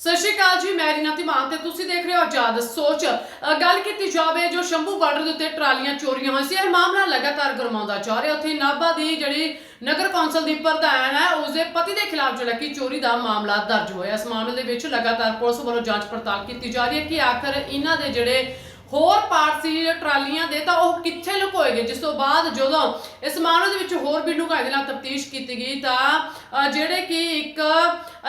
ਸਤਿ ਸ਼੍ਰੀ ਅਕਾਲ ਜੀ, ਮੈਂ ਰੀਨਾ ਧੀਮਾਨ ਤੇ ਤੁਸੀਂ ਦੇਖ ਰਹੇ ਹੋ ਆਜ਼ਾਦ ਸੋਚ। ਗੱਲ ਕੀਤੀ ਜਾਵੇ ਜੋ ਸ਼ੰਭੂ ਬਾਰਡਰ ਦੇ ਉੱਤੇ ਟਰਾਲੀਆਂ ਚੋਰੀਆਂ ਹੋਈਆਂ ਸੀ, ਇਹ ਮਾਮਲਾ ਲਗਾਤਾਰ ਗਰਮਾਉਂਦਾ ਜਾ ਰਿਹਾ। ਉੱਥੇ ਨਾਭਾ ਦੀ ਜਿਹੜੀ ਨਗਰ ਕੌਂਸਲ ਦੀ ਪ੍ਰਧਾਨ ਹੈ, ਉਸਦੇ ਪਤੀ ਦੇ ਖਿਲਾਫ ਜਿਹੜਾ ਕਿ ਚੋਰੀ ਦਾ ਮਾਮਲਾ ਦਰਜ ਹੋਇਆ। ਇਸ ਮਾਮਲੇ ਦੇ ਵਿੱਚ ਲਗਾਤਾਰ ਪੁਲਿਸ ਵੱਲੋਂ ਜਾਂਚ ਪੜਤਾਲ ਕੀਤੀ ਜਾ ਰਹੀ ਹੈ ਕਿ ਆਖਰ ਇਹਨਾਂ ਦੇ ਜਿਹੜੇ ਹੋਰ ਪਾਰਟ ਸੀ ਟਰਾਲੀਆਂ ਦੇ ਤਾਂ ਉਹ ਕਿੱਥੇ ਲੁਕੋਏ ਗਏ ਜਿਸ ਤੋਂ ਬਾਅਦ ਜਦੋਂ ਇਸ ਮਾਮਲੇ ਦੇ ਵਿੱਚ ਹੋਰ ਵੀ ਡੂੰਘਾਈ ਦੇ ਨਾਲ ਤਫਤੀਸ਼ ਕੀਤੀ ਗਈ ਤਾਂ ਜਿਹੜੇ ਕਿ ਇੱਕ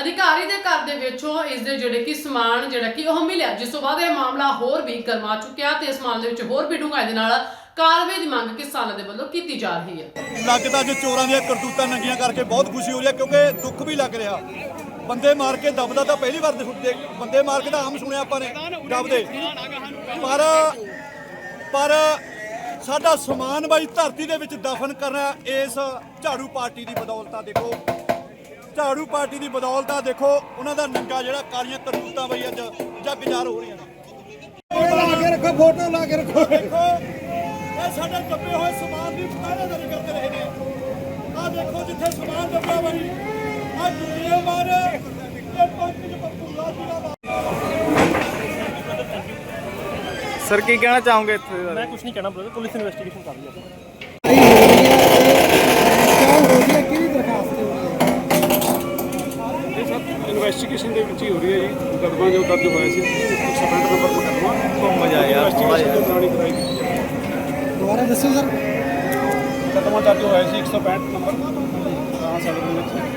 ਅਧਿਕਾਰੀ ਦੇ ਘਰ ਦੇ ਵਿੱਚੋਂ ਇਸ ਦੇ ਜਿਹੜੇ ਕਿ ਸਮਾਨ, ਜਿਹੜਾ ਕਿ ਉਹ ਮਿਲਿਆ। ਜਿਸ ਤੋਂ ਬਾਅਦ ਇਹ ਮਾਮਲਾ ਹੋਰ ਵੀ ਗਰਮਾ ਚੁੱਕਿਆ ਤੇ ਇਸ ਮਾਮਲੇ ਵਿੱਚ ਹੋਰ ਵੀ ਡੂੰਘਾਈ ਦੇ ਨਾਲ ਕਾਰਵਾਈ ਦੀ ਮੰਗ ਕਿਸਾਨਾਂ ਦੇ ਵੱਲੋਂ ਕੀਤੀ ਜਾ ਰਹੀ ਹੈ। ਲੱਗਦਾ ਜੋ ਚੋਰਾਂ ਦੀਆਂ ਕਰਤੂਤਾਂ ਨੰਗੀਆਂ ਕਰਕੇ ਬਹੁਤ ਖੁਸ਼ੀ ਹੋ ਰਹੀ ਹੈ ਕਿਉਂਕਿ ਦੁੱਖ ਵੀ ਲੱਗ ਰਿਹਾ। ਬੰਦੇ ਮਾਰ ਕੇ ਦਬਦਾ ਤਾਂ ਪਹਿਲੀ ਵਾਰ ਦੇਖਦੇ ਬੰਦੇ ਮਾਰ ਕੇ ਤਾਂ ਆਮ ਸੁਣਿਆ ਆਪਾਂ ਨੇ ਦਬਦੇ। ਪਰ ਪਰ ਸਾਡਾ ਸਮਾਨ ਬਾਈ ਧਰਤੀ ਦੇ ਵਿੱਚ ਦਫਨ ਕਰਨਾ ਇਸ ਝਾੜੂ ਪਾਰਟੀ ਦੀ ਬਦੌਲਤ ਆ। ਦੇਖੋ ਝਾੜੂ ਪਾਰਟੀ ਦੀ ਬਦੌਲਤ ਆ। ਦੇਖੋ ਉਹਨਾਂ ਦਾ ਨੰਗਾ ਜਿਹੜਾ ਕਾਲੀਆਂ ਕਰਤੂਤਾਂ ਬਈ ਅੱਜ ਜੱਗ ਜਾਰ ਹੋ ਰਹੀਆਂ ਨੇ। ਲਾ ਕੇ ਰੱਖੋ ਫੋਟੋ ਲਾ ਕੇ ਰੱਖੋ। ਦੇਖੋ ਇਹ ਸਾਡੇ ਦੱਬੇ ਹੋਏ ਸਮਾਨ ਦੀ ਪਤਾਰਾਦਾਰੀ ਕਰਦੇ ਰਹੇ ਨੇ। ਆ ਦੇਖੋ ਜਿੱਥੇ ਸਮਾਨ ਦੱਬਿਆ ਬਈ ਆ ਦੁਨੀਆ ਸਰ ਕੀ ਕਹਿਣਾ ਚਾਹੋਗੇ ਇੱਥੇ? ਮੈਂ ਕੁਝ ਨਹੀਂ ਕਹਿਣਾ ਬ੍ਰਦਰ ਪੁਲਿਸ ਇਨਵੈਸਟੀਗੇਸ਼ਨ ਕਰ ਰਹੀ ਹੈ। ਕਿਉਂ ਹੋ ਰਹੀ ਹੈ ਕਿਹਦੀ ਦਰਖਾਸਤ ਤੇ ਹੋ ਰਹੀ ਹੈ ਇਹ ਸਭ ਇਨਵੈਸਟੀਗੇਸ਼ਨ ਦੇ ਵਿੱਚ ਹੀ ਹੋ ਰਹੀ ਹੈ ਜੀ। ਮੁਕੱਦਮਾ ਜੋ ਦਰਜ ਹੋਇਆ ਸੀ 165 ਨੰਬਰ ਮੁਕੱਦਮਾ। ਘੁੰਮ ਜਾ ਯਾਰ, ਥੋੜ੍ਹਾ ਇਨਵੈਸਟੀਗੇਸ਼ਨ ਹੀ ਕਰਾਈ ਦੁਬਾਰਾ ਦੱਸੋ ਸਰ ਮੁਕੱਦਮਾ ਦਰਜ ਹੋਇਆ ਸੀ 165 ਨੰਬਰ। ਤਾਂ ਸਾਡੇ ਦੇ ਵਿੱਚ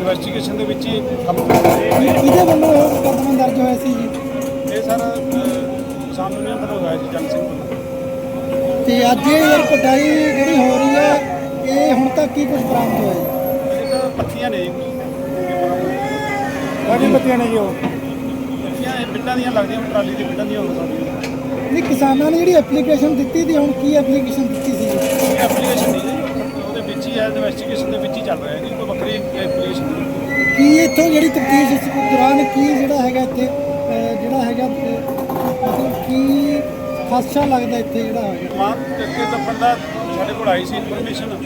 ਇਨਵੈਸਟੀਗੇਸ਼ਨ ਦੇ ਵਿੱਚ ਹੀ। ਕਿਹਦੇ ਵੱਲੋਂ ਮੁਕੱਦਮਾ ਦਰਜ ਹੋਇਆ ਸੀ ਜੀ? ਇਹ ਸਰ ਕਿਸਾਨ ਯੂਨੀਅਨ ਵੱਲੋਂ ਹੋਇਆ ਸੀ ਜਨ ਸਿੰਘ ਵੱਲੋਂ। ਤੇ ਅੱਜ ਇਹ ਯਾਰ ਕਟਾਈ ਜਿਹੜੀ ਹੋ ਰਹੀ ਹੈ ਇਹ ਹੁਣ ਤੱਕ ਕੀ ਕੁਝ ਬਰਾਮਦ ਹੋਇਆ ਜੀ? ਪੱਤੀਆਂ ਨੇ ਜੀ। ਕਾਹਦੀ ਬੱਤੀਆਂ ਨੇ ਜੀ ਉਹ? ਪੱਤੀਆਂ ਇਹ ਬਿੱਟਾਂ ਦੀਆਂ ਲੱਗਦੀਆਂ ਟਰਾਲੀ ਦੀ ਬਿੱਟਾਂ ਦੀਆਂ ਹੋ ਸਕਦੀਆਂ ਨਹੀਂ ਕਿਸਾਨਾਂ ਨੇ ਜਿਹੜੀ ਐਪਲੀਕੇਸ਼ਨ ਦਿੱਤੀ ਤੇ ਹੁਣ ਕੀ ਐਪਲੀਕੇਸ਼ਨ ਦਿੱਤੀ ਸੀ ਇਹ ਐਪਲੀਕੇਸ਼ਨ ਨਹੀਂ ਜੀ ਉਹਦੇ ਵਿੱਚ ਹੀ ਹੈ ਇਨਵੈਸਟੀਗੇਸ਼ਨ ਦੇ ਵਿੱਚ ਚੱਲ ਰਿਹਾ ਜੀ ਕੋਈ ਵੱਖਰੀ ਨਹੀਂ ਕੀ ਇੱਥੋਂ ਜਿਹੜੀ ਤਫਤੀਸ਼ ਇਸ ਦੌਰਾਨ ਕੀ ਜਿਹੜਾ ਹੈਗਾ ਇੱਥੇ ਅਹ, ਜਿਹੜਾ ਹੈਗਾ ਅਹ, ਮਤਲਬ ਕੀ ਖਾਸਾ ਲੱਗਦਾ ਇੱਥੇ ਜਿਹੜਾ ਹੈਗਾ? ਮਾਂ ਅੱਗੇ ਦੱਬਣ ਦਾ ਸਾਡੇ ਕੋਲ ਆਈ ਸੀ ਇਨਫੋਰਮੇਸ਼ਨ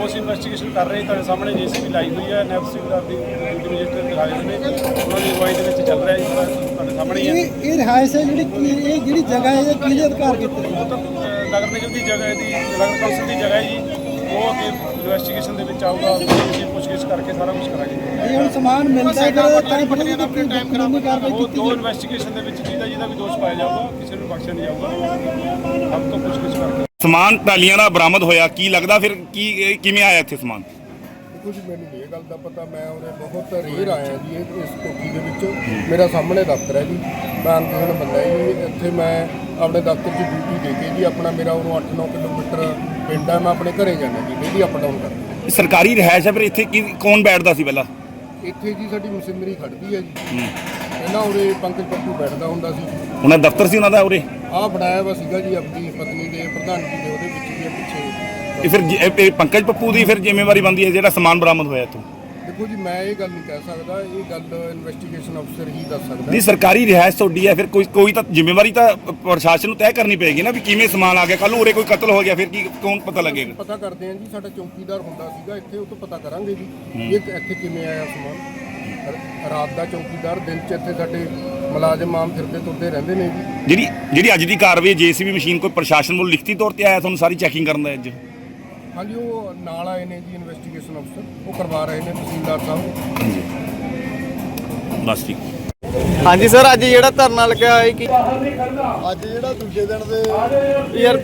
ਉਸ ਇਨਵੈਸਟੀਗੇਸ਼ਨ ਕਰ ਰਹੇ ਤੁਹਾਡੇ ਸਾਹਮਣੇ ਜੀਸੀਬੀ ਲਾਈ ਹੋਈ ਹੈ ਨੈਬ ਸਿੰਘਦਾਰ ਦੀ ਡਿਊਟੀ ਮੈਜਿਸਟਰ ਦਿਖਾਏ ਹੋਏ ਨੇ। ਉਹਨਾਂ ਦੀ ਅਗਵਾਈ ਦੇ ਵਿੱਚ ਚੱਲ ਰਿਹਾ ਹੈ ਜੀ ਤੁਹਾਡੇ ਸਾਹਮਣੇ ਹੀ ਹੈ। ਇਹ ਇਹ ਰਿਹਾਇਸ਼ ਹੈ ਜਿਹੜੀ ਕੀ ਇਹ ਜਿਹੜੀ ਜਗ੍ਹਾ ਹੈ ਇਹ ਕਿਹਦੇ ਅਧਿਕਾਰ ਕੀਤੀ? ਉਹ ਤਾਂ ਅਹ, ਨਗਰ ਨਿਗਮ ਦੀ ਜਗ੍ਹਾ ਹੈ ਦੀ ਨਗਰ ਕੌਂਸਲ ਦੀ ਜਗ੍ਹਾ ਹੈ ਜੀ। ਉਹ ਅੱਗੇ ਇਨਵੈਸਟੀਗੇਸ਼ਨ ਦੇ ਵਿੱਚ ਆਊਗਾ ਅਸੀਂ ਪੁੱਛਗਿੱਛ ਕਰਕੇ ਸਾਰਾ ਕੁਝ ਕਰਾਂਗੇ। ਇਹ ਹੁਣ ਸਮਾਨ ਮਿਲਦਾ ਹੈ ਤਾਂ ਤਾਂ ਪਤਾ ਨਹੀਂ ਕਿ ਕਾਨੂੰਨੀ ਕਾਰਵਾਈ ਕੀਤੀ ਦੋ ਇਨਵੈਸਟੀਗੇਸ਼ਨ ਦੇ ਵਿੱਚ ਜਿਹਦਾ ਜਿਹਦਾ ਵੀ ਦੋਸ਼ ਪਾਇਆ ਜਾਊਗਾ ਕਿਸੇ ਨੂੰ ਬਖਸ਼ਿਆ ਨਹੀਂ ਜਾਊਗਾ। ਹਮ ਤੋਂ ਪੁੱਛਗਿੱਛ ਕਰਕੇ। ਸਮਾਨ ਟਾਲੀਆਂ ਦਾ ਬਰਾਮਦ ਹੋਇਆ ਕੀ ਲੱਗਦਾ ਫਿਰ ਕੀ ਕਿਵੇਂ ਆਇਆ ਇੱਥੇ ਸਮਾਨ? ਕੁਝ ਮੈਨੂੰ ਨਹੀਂ ਇਹ ਗੱਲ ਦਾ ਪਤਾ ਮੈਂ ਉਹਦੇ ਬਹੁਤ ਰੇਰ ਆਇਆ ਜੀ ਇਹ- ਇਸ ਕੋਠੀ ਦੇ ਵਿੱਚ। ਮੇਰਾ ਸਾਹਮਣੇ ਦਫ਼ਤਰ ਹੈ ਜੀ। ਮੈਂ ਅਨਪੜ੍ਹ ਬੰਦਾ ਜੀ ਇੱਥੇ ਮੈਂ ਆਪਣੇ ਦਫ਼ਤਰ 'ਚ ਡਿਊਟੀ ਦੇ ਕੇ ਜੀ ਆਪਣਾ ਮੇਰਾ ਉਰੋਂ 8-9 ਕਿਲੋਮੀਟਰ ਪਿੰਡ ਹੈ ਮੈਂ ਆਪਣੇ ਘਰੇ ਜਾਂਦਾ ਜੀ ਡੇਲੀ ਅਪ ਡਾਊਨ ਕਰਦਾ ਸਰਕਾਰੀ ਰਿਹਾਇਸ਼ ਹੈ ਫਿਰ ਇੱਥੇ ਕੀ ਕੌਣ ਬੈਠਦਾ ਸੀ ਪਹਿਲਾਂ? ਇੱਥੇ ਜੀ ਸਾਡੀ ਮਸ਼ੀਨਰੀ ਖੜਦੀ ਹੈ ਜੀ। ਪਹਿਲਾਂ ਉਰੇ ਪੰਕਜ ਪੱਪੂ ਬੈਠਦਾ ਹੁੰਦਾ ਸੀ। ਉਹਨਾਂ ਦਾ ਦਫ਼ਤਰ ਸੀ ਉਹਨਾਂ ਦਾ ਉਰੇ? ਆਹ ਬਣਾਇਆ ਵਾ ਸੀਗਾ ਜੀ ਆਪਣੀ ਪਤਨੀ ਦੇ ਪ੍ਰਧਾਨਗੀ ਦੇ ਉਹਦੇ ਵਿੱਚ ਵੀ ਇਹ ਪਿੱਛੇ। ਇਹ ਫਿਰ ਜ- ਇਹ- ਇਹ ਪੰਕਜ ਪੱਪੂ ਦੀ ਫਿਰ ਜ਼ਿੰਮੇਵਾਰੀ ਬਣਦੀ ਹੈ ਜਿਹੜਾ ਸਮਾਨ ਬਰਾਮਦ ਹੋਇਆ ਇੱਥੋਂ? ਦੇਖੋ ਜੀ ਮੈਂ ਇਹ ਗੱਲ ਨਹੀਂ ਕਹਿ ਸਕਦਾ ਇਹ ਗੱਲ ਇਨਵੈਸਟੀਗੇਸ਼ਨ ਅਫਸਰ ਹੀ ਦੱਸ ਸਕਦਾ ਨਹੀਂ ਸਰਕਾਰੀ ਰਿਹਾਇਸ਼ ਤੁਹਾਡੀ ਹੈ ਫਿਰ ਕੋਈ ਕੋਈ ਤਾਂ ਜ਼ਿੰਮੇਵਾਰੀ ਤਾਂ ਪ੍ਰਸ਼ਾਸਨ ਨੂੰ ਤੈਅ ਕਰਨੀ ਪਏਗੀ ਨਾ ਵੀ ਕਿਵੇਂ ਸਮਾਨ ਆ ਗਿਆ। ਕੱਲ ਨੂੰ ਉਰੇ ਕੋਈ ਕਤਲ ਹੋ ਗਿਆ ਫਿਰ ਕੀ ਕੌਣ ਪਤਾ ਲੱਗੇਗਾ? ਪਤਾ ਕਰਦੇ ਹਾਂ ਜੀ ਸਾਡਾ ਚੌਕੀਦਾਰ ਹੁੰਦਾ ਸੀਗਾ ਇੱਥੇ ਉਹ ਤੋਂ ਪਤਾ ਕਰਾਂਗੇ ਜੀ ਇਹ ਇੱਥੇ ਕਿਵੇਂ ਆਇਆ ਸਮਾਨ। ਰ- ਰਾਤ ਦਾ ਚੌਕੀਦਾਰ ਦਿਨ ਚ ਇੱਥੇ ਸਾਡੇ ਮੁਲਾਜ਼ਮ ਆਮ ਫਿਰਦੇ ਤੁਰਦੇ ਰਹਿੰਦੇ ਨੇ ਜੀ। ਜਿਹੜੀ ਜਿਹੜੀ ਅੱਜ ਦੀ ਕਾਰਵਾਈ ਜੀਸੀਬੀ ਮਸ਼ੀਨ ਕੋਈ ਪ੍ਰਸ਼ਾਸਨ ਵੱਲੋਂ ਲਿਖਤੀ ਤੌਰ ਤੇ ਆਇਆ ਤੁਹਾਨੂੰ ਸਾਰੀ ਚੈਕਿੰਗ ਕਰਨ ਦਾ ਅੱਜ? ਹਾਂਜੀ ਉਹ ਨਾਲ ਆਏ ਨੇ ਜੀ ਇਨਵੈਸਟੀਗੇਸ਼ਨ ਅਫਸਰ ਉਹ ਕਰਵਾ ਰਹੇ ਨੇ ਤਹਿਸੀਲਦਾਰ ਸਾਹਿਬ। ਬਸ ਠੀਕ ਹਾਂਜੀ ਸਰ ਅੱਜ ਜਿਹੜਾ ਧਰਨਾ ਲੱਗਿਆ ਹੈ ਕਿ ਅੱਜ ਜਿਹੜਾ ਦੂਜੇ ਦਿਨ ਦੇ ਯਾਰ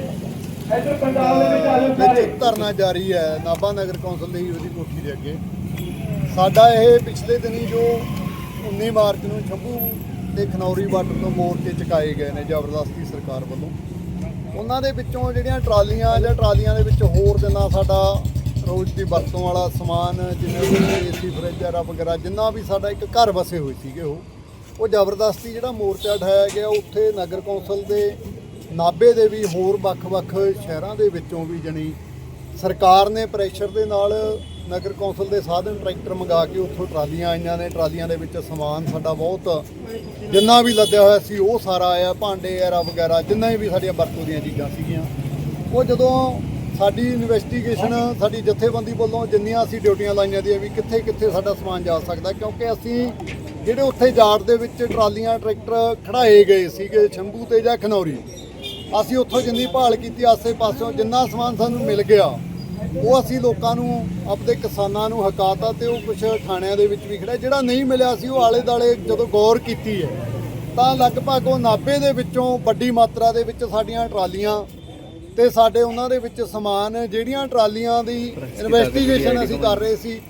ਵਿੱਚ ਧਰਨਾ ਜਾਰੀ ਹੈ ਨਾਭਾ ਨਗਰ ਕੌਂਸਲ ਦੀ ਉਹਦੀ ਕੋਠੀ ਦੇ ਅੱਗੇ। ਸਾਡਾ ਇਹ ਪਿਛਲੇ ਦਿਨੀ ਜੋ 19 ਮਾਰਚ ਨੂੰ ਸ਼ੰਭੂ ਤੇ ਖਨੌਰੀ ਬਾਰਡਰ ਤੋਂ ਮੋਰਚੇ ਚੁਕਾਏ ਗਏ ਨੇ ਜ਼ਬਰਦਸਤੀ ਸਰਕਾਰ ਵੱਲੋਂ। ਉਹਨਾਂ ਦੇ ਵਿੱਚੋਂ ਜਿਹੜੀਆਂ ਟਰਾਲੀਆਂ ਜਾਂ ਟਰਾਲੀਆਂ ਦੇ ਵਿੱਚ ਹੋਰ ਜਿੰਨਾ ਸਾਡਾ ਰੋਜ਼ ਦੀ ਵਰਤੋਂ ਵਾਲਾ ਸਮਾਨ ਜਿਵੇਂ ਵੀ ਏਸੀ ਫਰਿੱਜ ਵਗੈਰਾ ਵਗੈਰਾ ਜਿੰਨਾ ਵੀ ਸਾਡਾ ਇੱਕ ਘਰ ਵਸੇ ਹੋਏ ਸੀਗੇ ਉਹ ਉਹ ਜ਼ਬਰਦਸਤੀ ਜਿਹੜਾ ਮੋਰਚਾ ਠਾਇਆ ਗਿਆ, ਉੱਥੇ ਨਗਰ ਕੌਂਸਲ ਦੇ, ਨਾਭੇ ਦੇ ਵੀ ਹੋਰ ਵੱਖ-ਵੱਖ ਸ਼ਹਿਰਾਂ ਦੇ ਵਿੱਚੋਂ ਵੀ ਜਣੀ ਸਰਕਾਰ ਨੇ ਪ੍ਰੈਸ਼ਰ ਦੇ ਨਾਲ ਨਗਰ ਕੌਂਸਲ ਦੇ ਸਾਧਨ ਟਰੈਕਟਰ ਮੰਗਾ ਕੇ ਉੱਥੋਂ ਟਰਾਲੀਆਂ ਆਈਆਂ ਨੇ। ਟਰਾਲੀਆਂ ਦੇ ਵਿੱਚ ਸਮਾਨ ਸਾਡਾ ਬਹੁਤ, ਜਿੰਨਾ ਵੀ ਲੱਦਿਆ ਹੋਇਆ ਸੀ ਉਹ ਸਾਰਾ ਆਇਆ, ਭਾਂਡੇ ਐਰਾ ਵਗੈਰਾ, ਜਿੰਨਾ ਵੀ ਸਾਡੀਆਂ ਵਰਤੋਂ ਦੀਆਂ ਚੀਜ਼ਾਂ ਸੀਗੀਆਂ। ਉਹ ਜਦੋਂ ਸਾਡੀ ਇਨਵੈਸਟੀਗੇਸ਼ਨ ਸਾਡੀ ਜਥੇਬੰਦੀ ਵੱਲੋਂ ਜਿੰਨੀਆਂ ਅਸੀਂ ਡਿਊਟੀਆਂ ਲਾਈਆਂ ਦੀਆਂ ਵੀ ਕਿੱਥੇ ਕਿੱਥੇ ਸਾਡਾ ਸਮਾਨ ਜਾ ਸਕਦਾ, ਕਿਉਂਕਿ ਅਸੀਂ ਜਿਹੜੇ ਉੱਥੇ ਜਾੜ ਦੇ ਵਿੱਚ ਟਰਾਲੀਆਂ, ਟਰੈਕਟਰ ਖੜਾਏ ਗਏ ਸੀਗੇ, ਸ਼ੰਭੂ ਤੇ ਜਾਂ ਖਨੌਰੀ, ਅਸੀਂ ਉੱਥੋਂ ਜਿੰਨੀ ਭਾਲ ਕੀਤੀ ਆਸੇ ਪਾਸਿਓਂ ਜਿੰਨਾ ਸਮਾਨ ਸਾਨੂੰ ਮਿਲ ਗਿਆ ਉਹ ਅਸੀਂ ਲੋਕਾਂ ਨੂੰ, ਆਪਦੇ ਕਿਸਾਨਾਂ ਨੂੰ ਹਕਾਤਾ ਤੇ ਉਹ ਕੁਝ ਥਾਣਿਆਂ ਦੇ ਵਿੱਚ ਵੀ ਖੜਾ ਜਿਹੜਾ ਨਹੀਂ ਮਿਲਿਆ ਸੀ, ਉਹ ਆਲੇ ਦਾਲੇ ਜਦੋਂ ਗੌਰ ਕੀਤੀ ਹੈ, ਤਾਂ ਲਗਭਗ ਉਹ ਨਾਭੇ ਦੇ ਵਿੱਚੋਂ ਵੱਡੀ ਮਾਤਰਾ ਦੇ ਵਿੱਚ ਸਾਡੀਆਂ ਟਰਾਲੀਆਂ ਤੇ ਸਾਡੇ ਉਹਨਾਂ ਦੇ ਵਿੱਚ ਸਮਾਨ, ਜਿਹੜੀਆਂ ਟਰਾਲੀਆਂ ਦੀ ਇਨਵੈਸਟੀਗੇਸ਼ਨ ਅਸੀਂ ਕਰ ਰਹੇ ਸੀ,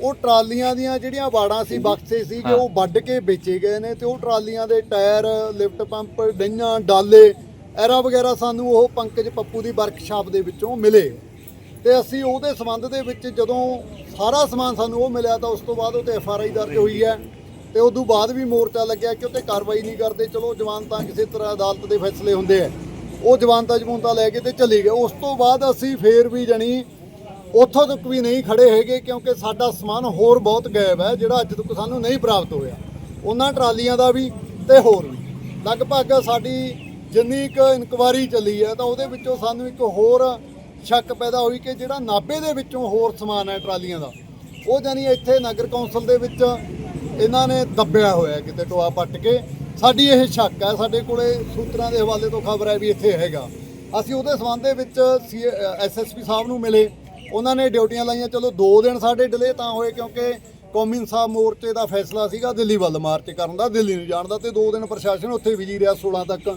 ਉਹ ਟਰਾਲੀਆਂ ਦੀਆਂ ਜਿਹੜੀਆਂ ਬਾੜਾਂ ਸੀ, ਬਕਸੇ ਸੀਗੇ ਉਹ ਵੱਢ ਕੇ ਵੇਚੇ ਗਏ ਨੇ ਤੇ ਉਹ ਟਰਾਲੀਆਂ ਦੇ ਟਾਇਰ, ਲਿਫਟ ਪੰਪ, ਡਈਆਂ, ਡਾਲੇ, ਐਰਾ ਵਗੈਰਾ ਸਾਨੂੰ ਉਹ ਪੰਕਜ ਪੱਪੂ ਦੀ ਵਰਕਸ਼ਾਪ ਦੇ ਵਿੱਚੋਂ ਮਿਲੇ। ਤੇ ਅਸੀਂ ਉਹਦੇ ਸੰਬੰਧ ਦੇ ਵਿੱਚ ਜਦੋਂ ਸਾਰਾ ਸਮਾਨ ਸਾਨੂੰ ਉਹ ਮਿਲਿਆ ਤਾਂ ਉਸ ਤੋਂ ਬਾਅਦ ਉਹ ਤੇ ਐਫ ਆਰ ਆਈ ਦਰਜ ਹੋਈ ਹੈ ਤੇ ਤੋਂ ਬਾਅਦ ਵੀ ਮੋਰਚਾ ਲੱਗਿਆ ਕਿ ਉਹ 'ਤੇ ਕਾਰਵਾਈ ਨਹੀਂ ਕਰਦੇ। ਚਲੋ, ਜਵਾਨ ਤਾਂ ਕਿਸੇ ਤਰ੍ਹਾਂ ਅਦਾਲਤ ਦੇ ਫੈਸਲੇ ਹੁੰਦੇ ਆ। ਉਹ ਜਵਾਨਤਾ ਜਮੂਨਤਾ ਲੈ ਕੇ ਤੇ ਚਲੇ ਗਏ। ਉਸ ਤੋਂ ਬਾਅਦ ਅਸੀਂ ਫੇਰ ਵੀ ਜਣੀ ਉੱਥੋਂ ਤੱਕ ਵੀ ਨਹੀਂ ਖੜੇ ਹੈਗੇ ਕਿਉਂਕਿ ਸਾਡਾ ਸਮਾਨ ਹੋਰ ਬਹੁਤ ਗਾਇਬ ਹੈ, ਜਿਹੜਾ ਅੱਜ ਤੱਕ ਸਾਨੂੰ ਨਹੀਂ ਪ੍ਰਾਪਤ ਹੋਇਆ। ਉਹਨਾਂ ਟਰਾਲੀਆਂ ਦਾ ਵੀ ਤੇ ਹੋਰ ਵੀ। ਲਗਭਗ ਸਾਡੀ ਜਿੰਨੀ ਕੁ ਇਨਕੁਆਰੀ ਚੱਲੀ ਹੈ ਤਾਂ ਉਹਦੇ ਵਿੱਚੋਂ ਸਾਨੂੰ ਇੱਕ ਹੋਰ ਸ਼ੱਕ ਪੈਦਾ ਹੋਈ ਕਿ ਜਿਹੜਾ ਨਾਭੇ ਦੇ ਵਿੱਚੋਂ ਹੋਰ ਸਮਾਨ ਹੈ ਟਰਾਲੀਆਂ ਦਾ, ਉਹ ਜਾਨੀ ਇੱਥੇ ਨਗਰ ਕੌਂਸਲ ਦੇ ਵਿੱਚ ਇਹਨਾਂ ਨੇ ਦੱਬਿਆ ਹੋਇਆ ਕਿਤੇ ਟੋਆ ਪੱਟ ਕੇ। ਸਾਡੀ ਇਹ ਸ਼ੱਕ ਹੈ, ਸਾਡੇ ਕੋਲੇ ਸੂਤਰਾਂ ਦੇ ਹਵਾਲੇ ਤੋਂ ਖਬਰ ਹੈ ਵੀ ਇੱਥੇ ਹੈਗਾ। ਅਸੀਂ ਉਹਦੇ ਸੰਬੰਧ ਦੇ ਵਿੱਚ ਐਸਐਸਪੀ ਸਾਹਿਬ ਨੂੰ ਮਿਲੇ। ਉਹਨਾਂ ਨੇ ਡਿਊਟੀਆਂ ਲਾਈਆਂ। ਚਲੋ 2 ਦਿਨ ਸਾਡੇ ਡਿਲੇ ਤਾਂ ਹੋਏ ਕਿਉਂਕਿ ਕੌਮੀ ਇਨਸਾਫ ਮੋਰਚੇ ਦਾ ਫੈਸਲਾ ਸੀਗਾ ਦਿੱਲੀ ਵੱਲ ਮਾਰਚ ਕਰਨ ਦਾ, ਦਿੱਲੀ ਨੂੰ ਜਾਣ ਦਾ ਤੇ 2 ਦਿਨ ਪ੍ਰਸ਼ਾਸਨ ਉੱਥੇ ਵਿਜੀ ਰਿਹਾ 16 ਤੱਕ।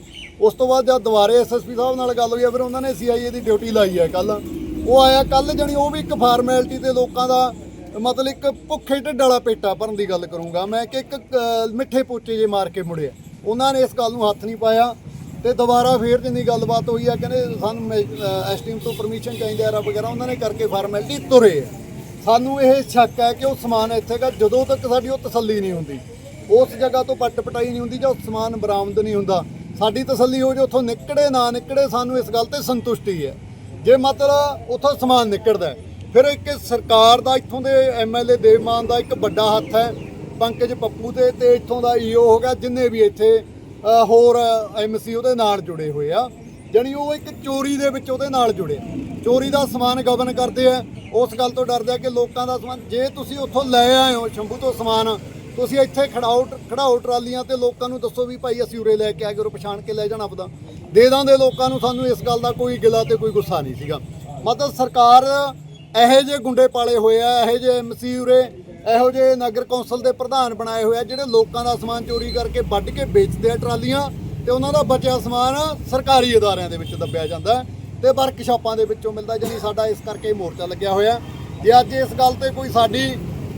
ਉਸ ਤੋਂ ਬਾਅਦ ਜਦ ਦੁਬਾਰੇ ਐਸਐਸਪੀ ਸਾਹਿਬ ਨਾਲ ਗੱਲ ਹੋਈ ਆ, ਫਿਰ ਉਹਨਾਂ ਨੇ ਸੀਆਈਏ ਦੀ ਡਿਊਟੀ ਲਾਈ ਹੈ ਕੱਲ ਉਹ ਆਇਆ ਕੱਲ ਜਣੀ ਉਹ ਵੀ ਇੱਕ ਫਾਰਮੈਲਿਟੀ ਤੇ ਲੋਕਾਂ ਦਾ ਮਤਲਬ ਇੱਕ ਭੁੱਖੇ ਢਿੱਡ ਵਾਲਾ ਪੇਟਾ ਭਰਨ ਦੀ ਗੱਲ ਕਰੂੰਗਾ। ਮੈਂ ਕਿ ਇੱਕ ਮਿੱਠੇ ਪੋਚੇ ਜੇ ਮਾਰ ਕੇ ਮੁੜਿਆ। ਉਹਨਾਂ ਨੇ ਇਸ ਗੱਲ ਨੂੰ ਹੱਥ ਨਹੀਂ ਪਾਇਆ ਤੇ ਦੁਬਾਰਾ ਫੇਰ ਜਿੰਨੀ ਗੱਲਬਾਤ ਹੋਈ ਆ, ਕਹਿੰਦੇ ਸਾਨੂੰ ਐਸਟੀਮ ਤੋਂ ਪਰਮਿਸ਼ਨ ਚਾਹੀਦੀ ਆ ਰਾ ਵਗੈਰਾ ਉਹਨਾਂ ਨੇ ਕਰਕੇ ਫਾਰਮੈਲਿਟੀ ਤੁਰੇ ਆ। ਸਾਨੂੰ ਇਹ ਸ਼ੱਕ ਹੈ ਕਿ ਉਹ ਸਮਾਨ ਇੱਥੇ ਦਾ ਜਦੋਂ ਤੱਕ ਸਾਡੀ ਉਹ ਤਸੱਲੀ ਨਹੀਂ ਹੁੰਦੀ। ਉਸ ਜਗ੍ਹਾ ਤੋਂ ਪੱਟ ਪਟਾਈ ਨਹੀਂ ਹੁੰਦੀ ਜਾਂ ਉਹ ਸਮਾਨ ਬਰਾਮਦ ਨਹੀਂ ਹੁੰਦਾ। ਸਾਡੀ ਤਸੱਲੀ ਹੋ ਜੇ ਉੱਥੋਂ ਨਿਕੜੇ ਨਾ ਨਿਕੜੇ ਸਾਨੂੰ ਇਸ ਗੱਲ ਤੇ ਸੰਤੁਸ਼ਟੀ ਹੈ। ਜੇ ਮਤਲਬ ਉੱਥੋਂ ਸਮਾਨ ਨਿਕਲਦਾ ਫਿਰ ਇੱਕ ਸਰਕਾਰ ਦਾ ਇੱਥੋਂ ਦੇ ਐਮਐਲਏ ਦੇਵਮਾਨ ਦਾ ਇੱਕ ਵੱਡਾ ਹੱਥ ਹੈ ਪੰਕਜ ਪੱਪੂ ਤੇ ਤੇ ਇੱਥੋਂ ਦਾ ਈਓ ਹੋ ਗਿਆ ਜਿੰਨੇ ਵੀ ਇੱਥੇ ਅ, ਹੋਰ ਐਮਸੀ ਉਹਦੇ ਨਾਲ ਜੁੜੇ ਹੋਏ ਆ। ਜਾਣੀ ਉਹ ਇੱਕ ਚੋਰੀ ਦੇ ਵਿੱਚ ਉਹਦੇ ਨਾਲ ਜੁੜੇ ਚੋਰੀ ਦਾ ਸਮਾਨ ਗਵਨ ਕਰਦੇ ਆ, ਉਸ ਗੱਲ ਤੋਂ ਡਰਦੇ ਆ ਕਿ ਲੋਕਾਂ ਦਾ ਸਮਾਨ, ਜੇ ਤੁਸੀਂ ਉੱਥੋਂ ਲੈ ਆਏ ਹੋ ਸ਼ੰਭੂ ਤੋਂ ਸਮਾਨ, ਤੁਸੀਂ ਇੱਥੇ ਖੜਾਓ ਖੜਾਓ ਟਰਾਲੀਆਂ ਤੇ ਲੋਕਾਂ ਨੂੰ ਦੱਸੋ ਵੀ ਭਾਈ ਅਸੀਂ ਉਰੇ ਲੈ ਕੇ ਆ ਗਏ ਉਰੇ ਪਛਾਣ ਕੇ ਲੈ ਜਾਣਾ ਆਪਦਾ। ਦੇ ਦਾਂਦੇ ਲੋਕਾਂ ਨੂੰ, ਸਾਨੂੰ ਇਸ ਗੱਲ ਦਾ ਕੋਈ ਗਿਲਾ ਤੇ ਕੋਈ ਗੁੱਸਾ ਨਹੀਂ ਸੀਗਾ। ਮਤਲਬ ਸਰਕਾਰ ਇਹੋ ਜਿਹੇ ਗੁੰਡੇ ਪਾਲੇ ਹੋਏ ਆ, ਇਹੋ ਜਿਹੇ ਐਮਸੀ ਉਰੇ, ਇਹੋ ਜਿਹੇ ਨਗਰ ਕੌਂਸਲ ਦੇ ਪ੍ਰਧਾਨ ਬਣਾਏ ਹੋਏ ਆ, ਜਿਹੜੇ ਲੋਕਾਂ ਦਾ ਸਮਾਨ ਚੋਰੀ ਕਰਕੇ ਵੱਢ ਕੇ ਵੇਚਦੇ ਆ ਟਰਾਲੀਆਂ ਤੇ ਉਹਨਾਂ ਦਾ ਬਚਿਆ ਸਮਾਨ ਸਰਕਾਰੀ ਅਦਾਰਿਆਂ ਦੇ ਵਿੱਚ ਦੱਬਿਆ ਜਾਂਦਾ। ਹੈ ਤੇ ਵਰਕਸ਼ਾਪਾਂ ਦੇ ਵਿੱਚੋਂ ਮਿਲਦਾ ਜਾਨੀ ਸਾਡਾ ਇਸ ਕਰਕੇ ਮੋਰਚਾ ਲੱਗਿਆ ਹੋਇਆ ਜੇ ਅੱਜ ਇਸ ਗੱਲ ਤੇ ਕੋਈ ਸਾਡੀ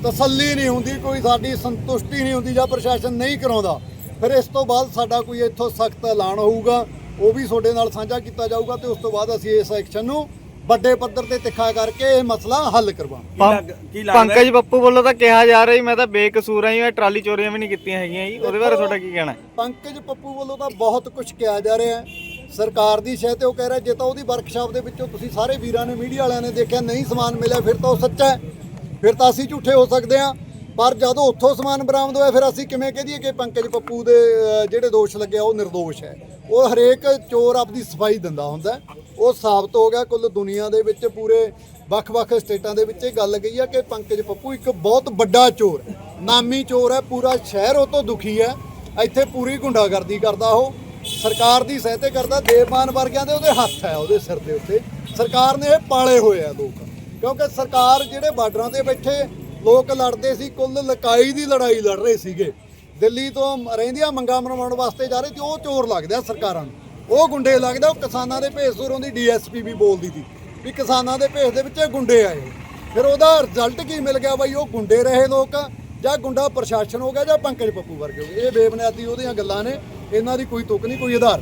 ਤਸੱਲੀ ਨਹੀਂ ਹੁੰਦੀ ਕੋਈ ਸਾਡੀ ਸੰਤੁਸ਼ਟੀ ਨਹੀਂ ਹੁੰਦੀ ਜਾਂ ਪ੍ਰਸ਼ਾਸਨ ਨਹੀਂ ਕਰਾਉਂਦਾ ਫਿਰ ਇਸ ਤੋਂ ਬਾਅਦ ਸਾਡਾ ਕੋਈ ਇੱਥੋਂ ਸਖਤ ਐਲਾਨ ਹੋਊਗਾ ਉਹ ਵੀ ਤੁਹਾਡੇ ਨਾਲ ਸਾਂਝਾ ਕੀਤਾ ਜਾਊਗਾ ਤੇ ਉਸ ਤੋਂ ਬਾਅਦ ਅਸੀਂ ਇਸ ਐਕਸ਼ਨ ਨੂੰ ਵੱਡੇ ਪੱਧਰ ਤੇ ਤਿੱਖਾ ਕਰਕੇ ਇਹ ਮਸਲਾ ਹੱਲ ਕਰਵਾਵਾਂਗੇ। ਕੀ ਲੱਗਦਾ ਪੰਕਜ ਪੱਪੂ ਵੱਲੋਂ ਤਾਂ ਕਿਹਾ ਜਾ ਰਿਹਾ ਮੈਂ ਤਾਂ ਬੇਕਸੂਰ ਆ ਜੀ ਮੈਂ ਟਰਾਲੀ ਚੋਰੀਆਂ ਵੀ ਨਹੀਂ ਕੀਤੀਆਂ ਹੈਗੀਆਂ ਜੀ ਉਹਦੇ ਬਾਰੇ ਤੁਹਾਡਾ ਕੀ ਕਹਿਣਾ ਹੈ? ਪੰਕਜ ਪੱਪੂ ਵੱਲੋਂ ਤਾਂ ਬਹੁਤ ਕੁਝ ਕਿਹਾ ਜਾ ਰਿਹਾ ਹੈ। ਸਰਕਾਰ ਦੀ ਸ਼ਹਿ ਤੇ ਉਹ ਕਹਿ ਰਿਹਾ, ਜੇ ਤਾਂ ਉਹਦੀ ਵਰਕਸ਼ਾਪ ਦੇ ਵਿੱਚੋਂ ਤੁਸੀਂ ਸਾਰੇ ਵੀਰਾਂ ਨੇ ਮੀਡੀਆ ਵਾਲਿਆਂ ਨੇ ਦੇਖਿਆ, ਨਹੀਂ ਸਮਾਨ ਮਿਲਿਆ, ਫਿਰ ਤਾਂ ਉਹ ਸੱਚਾ ਹੈ। ਫਿਰ ਤਾਂ ਅਸੀਂ ਝੂਠੇ ਹੋ ਸਕਦੇ ਹਾਂ। ਪਰ ਜਦੋਂ ਉੱਥੋਂ ਸਮਾਨ ਬਰਾਮਦ ਹੋਇਆ, ਫਿਰ ਅਸੀਂ ਕਿਵੇਂ ਕਹਿ ਦਈਏ ਕਿ ਪੰਕਜ ਪੱਪੂ ਦੇ ਜਿਹੜੇ ਦੋਸ਼ ਲੱਗਿਆ ਉਹ ਨਿਰਦੋਸ਼ ਹੈ। ਉਹ ਹਰੇਕ ਚੋਰ ਆਪਦੀ ਸਫ਼ਾਈ ਦਿੰਦਾ ਹੁੰਦਾ ਉਹ ਸਾਬਤ ਹੋ ਗਿਆ ਕੁੱਲ ਦੁਨੀਆ ਦੇ ਵਿੱਚ, ਪੂਰੇ ਵੱਖ-ਵੱਖ ਸਟੇਟਾਂ ਦੇ ਵਿੱਚ ਇਹ ਗੱਲ ਗਈ ਹੈ ਕਿ ਪੰਕਜ ਪੱਪੂ ਇੱਕ ਬਹੁਤ ਵੱਡਾ ਚੋਰ ਨਾਮੀ ਚੋਰ ਹੈ, ਪੂਰਾ ਸ਼ਹਿਰ ਉਹ ਤੋਂ ਦੁਖੀ ਹੈ। ਇੱਥੇ ਪੂਰੀ ਗੁੰਡਾਗਰਦੀ ਕਰਦਾ ਉਹ। ਸਰਕਾਰ ਦੀ ਸਹਾਇਤਾ ਕਰਦਾ, ਦੇਵਮਾਨ ਵਰਗਿਆਂ ਦੇ ਉਹਦੇ ਹੱਥ ਹੈ, ਉਹਦੇ ਸਿਰ ਦੇ ਉੱਤੇ। ਸਰਕਾਰ ਨੇ ਇਹ ਪਾਲੇ ਹੋਏ ਆ ਲੋਕ। ਕਿਉਂਕਿ ਸਰਕਾਰ ਜਿਹੜੇ ਬਾਰਡਰਾਂ ਤੇ ਬੈਠੇ, ਲੋਕ ਲੜਦੇ ਸੀ, ਕੁੱਲ ਲਕਾਈ ਦੀ ਲੜਾਈ ਲੜ ਰਹੇ ਸੀਗੇ। ਦਿੱਲੀ ਤੋਂ ਰਹਿੰਦੀਆਂ ਮੰਗਾਂ ਮਨਾਉਣ ਵਾਸਤੇ ਜਾ ਰਹੇ ਤੇ ਉਹ ਚੋਰ ਲੱਗਦੇ ਆ ਸਰਕਾਰਾਂ ਨੂੰ। ਉਹ ਗੁੰਡੇ ਲੱਗਦੇ ਉਹ ਕਿਸਾਨਾਂ ਦੇ ਭੇਸ ਤੋਂ ਦੀ ਡੀਐਸਪੀ ਵੀ ਬੋਲਦੀ ਸੀ ਵੀ ਕਿਸਾਨਾਂ ਦੇ ਭੇਸ ਦੇ ਵਿੱਚ ਗੁੰਡੇ ਆਏ। ਫਿਰ ਉਹਦਾ ਰਿਜ਼ਲਟ ਕੀ ਮਿਲ ਗਿਆ ਬਾਈ? ਉਹ ਗੁੰਡੇ ਰਹੇ ਲੋਕ, ਜਾਂ ਗੁੰਡਾ ਪ੍ਰਸ਼ਾਸਨ ਹੋ ਗਿਆ, ਜਾਂ ਪੰਕਜ ਪੱਪੂ ਵਰਗੇ ਹੋ ਗਏ। ਇਹ ਬੇਬੁਨਿਆਦੀ ਉਹਦੀਆਂ ਗੱਲਾਂ ਨੇ। ਇਹਨਾਂ ਦੀ ਕੋਈ ਤੁਕ ਨਹੀਂ ਕੋਈ ਆਧਾਰ।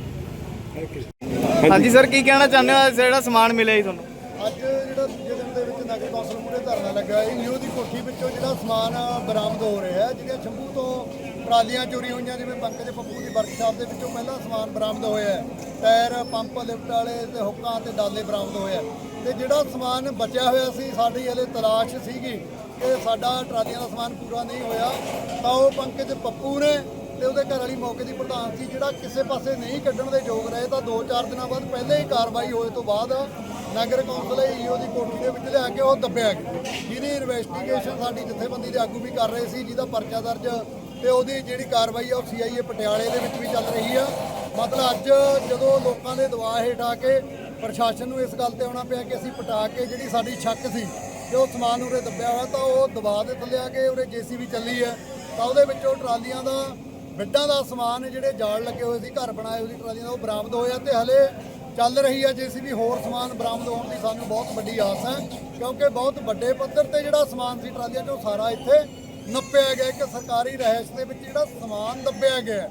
ਹਾਂਜੀ ਸਰ ਕੀ ਕਹਿਣਾ ਚਾਹੁੰਦੇ ਹੋ? ਜਿਹੜਾ ਸਮਾਨ ਮਿਲਿਆ ਜੀ ਤੁਹਾਨੂੰ? ਅੱਜ ਜਿਹੜਾ ਦੂਜੇ ਦਿਨ ਦੇ ਵਿੱਚ ਨਗਰ ਕੌਂਸਲ ਮੂਹਰੇ ਧਰਨਾ ਲੱਗਾ ਹੈ ਈਓ ਦੀ ਕੋਠੀ ਵਿੱਚੋਂ ਜਿਹੜਾ ਸਮਾਨ ਬਰਾਮਦ ਹੋ ਰਿਹਾ ਹੈ ਜਿਹੜੀਆਂ ਸ਼ੰਭੂ ਤੋਂ ਟਰਾਲੀਆਂ ਚੋਰੀ ਹੋਈਆਂ ਜਿਵੇਂ ਪੰਕਜ ਪੱਪੂ ਦੀ ਵਰਕਸ਼ਾਪ ਦੇ ਵਿੱਚੋਂ ਪਹਿਲਾਂ ਸਮਾਨ ਬਰਾਮਦ ਹੋਇਆ ਹੈ। ਟਾਇਰ ਪੰਪ ਲਿਫਟ ਵਾਲੇ ਤੇ ਹੁੱਕਾਂ ਤੇ ਡਾਲੇ ਬਰਾਮਦ ਹੋਇਆ ਤੇ ਜਿਹੜਾ ਸਮਾਨ ਬਚਿਆ ਹੋਇਆ ਸੀ ਸਾਡੀ ਹਲੇ ਤਲਾਸ਼ ਸੀਗੀ ਕਿ ਸਾਡਾ ਟਰਾਲੀਆਂ ਦਾ ਸਮਾਨ ਪੂਰਾ ਨਹੀਂ ਹੋਇਆ। ਤਾਂ ਉਹ ਪੰਕਜ ਪੱਪੂ ਨੇ ਤੇ ਉਹਦੇ ਘਰ ਵਾਲੀ ਮੌਕੇ ਦੀ ਪ੍ਰਧਾਨ ਸੀ, ਜਿਹੜਾ ਕਿਸੇ ਪਾਸੇ ਨਹੀਂ ਕੱਢਣ ਦੇ ਯੋਗ ਰਹੇ, ਤਾਂ 2-4 ਦਿਨਾਂ ਬਾਅਦ ਪਹਿਲੇ ਹੀ ਕਾਰਵਾਈ ਹੋਏ ਤੋਂ ਬਾਅਦ ਨਗਰ ਕੌਂਸਲ ਈਓ ਦੀ ਕੋਠੀ ਦੇ ਵਿੱਚ ਲਿਆ ਕੇ ਉਹ ਦੱਬਿਆ ਗਿਆ। ਜਿਹਦੀ ਇਨਵੈਸਟੀਗੇਸ਼ਨ ਸਾਡੀ ਜਥੇਬੰਦੀ ਦੇ ਆਗੂ ਵੀ ਕਰ ਰਹੇ ਸੀ, ਜਿਹਦਾ ਪਰਚਾ ਦਰਜ ਤੇ ਉਹਦੀ ਜਿਹੜੀ ਕਾਰਵਾਈ ਆ ਉਹ ਸੀਆਈਏ ਪਟਿਆਲੇ ਦੇ ਵਿੱਚ ਵੀ ਚੱਲ ਰਹੀ ਆ। ਮਤਲਬ ਅੱਜ ਜਦੋਂ ਲੋਕਾਂ ਦੇ ਦਬਾਅ ਹੇਠ ਆ ਕੇ ਪ੍ਰਸ਼ਾਸਨ ਨੂੰ ਇਸ ਗੱਲ ਤੇ ਆਉਣਾ ਪਿਆ ਕਿ ਅਸੀਂ ਪਟਾ ਕੇ ਜਿਹੜੀ ਸਾਡੀ ਛੱਕ ਸੀ ਕਿ ਉਹ ਸਮਾਨ ਉਰੇ ਦੱਬਿਆ ਹੋਇਆ, ਤਾਂ ਉਹ ਦਬਾਅ ਦੇ ਥੱਲੇ ਆ ਕੇ ਉਰੇ ਜੀਸੀਬੀ ਚੱਲੀ ਹੈ ਤਾਂ ਉਹਦੇ ਵਿੱਚੋਂ ਟਰਾਲੀਆਂ ਦਾ ਬਿੱਡਾਂ ਦਾ ਸਮਾਨ ਜਿਹੜੇ ਜਾਲ ਲੱਗੇ ਹੋਏ ਸੀ, ਘਰ ਬਣਾਏ ਹੋਏ ਸੀ ਟਰਾਲੀਆਂ ਦਾ, ਉਹ ਬਰਾਮਦ ਹੋਇਆ ਤੇ ਹਲੇ ਚੱਲ ਰਹੀ ਹੈ ਜੇ ਸੀ ਵੀ ਹੋਰ ਸਮਾਨ ਬਰਾਮਦ ਹੋਣ ਦੀ ਸਾਨੂੰ ਬਹੁਤ ਵੱਡੀ ਆਸ ਹੈ, ਕਿਉਂਕਿ ਬਹੁਤ ਵੱਡੇ ਪੱਧਰ ਤੇ ਜਿਹੜਾ ਸਮਾਨ ਸੀ ਟਰਾਲੀਆਂ 'ਚੋਂ ਸਾਰਾ ਇੱਥੇ ਨੱਪਿਆ ਗਿਆ ਕਿ ਸਰਕਾਰੀ ਰਹਿਸ਼ ਦੇ ਵਿੱਚ ਜਿਹੜਾ ਸਮਾਨ ਦੱਬਿਆ ਗਿਆ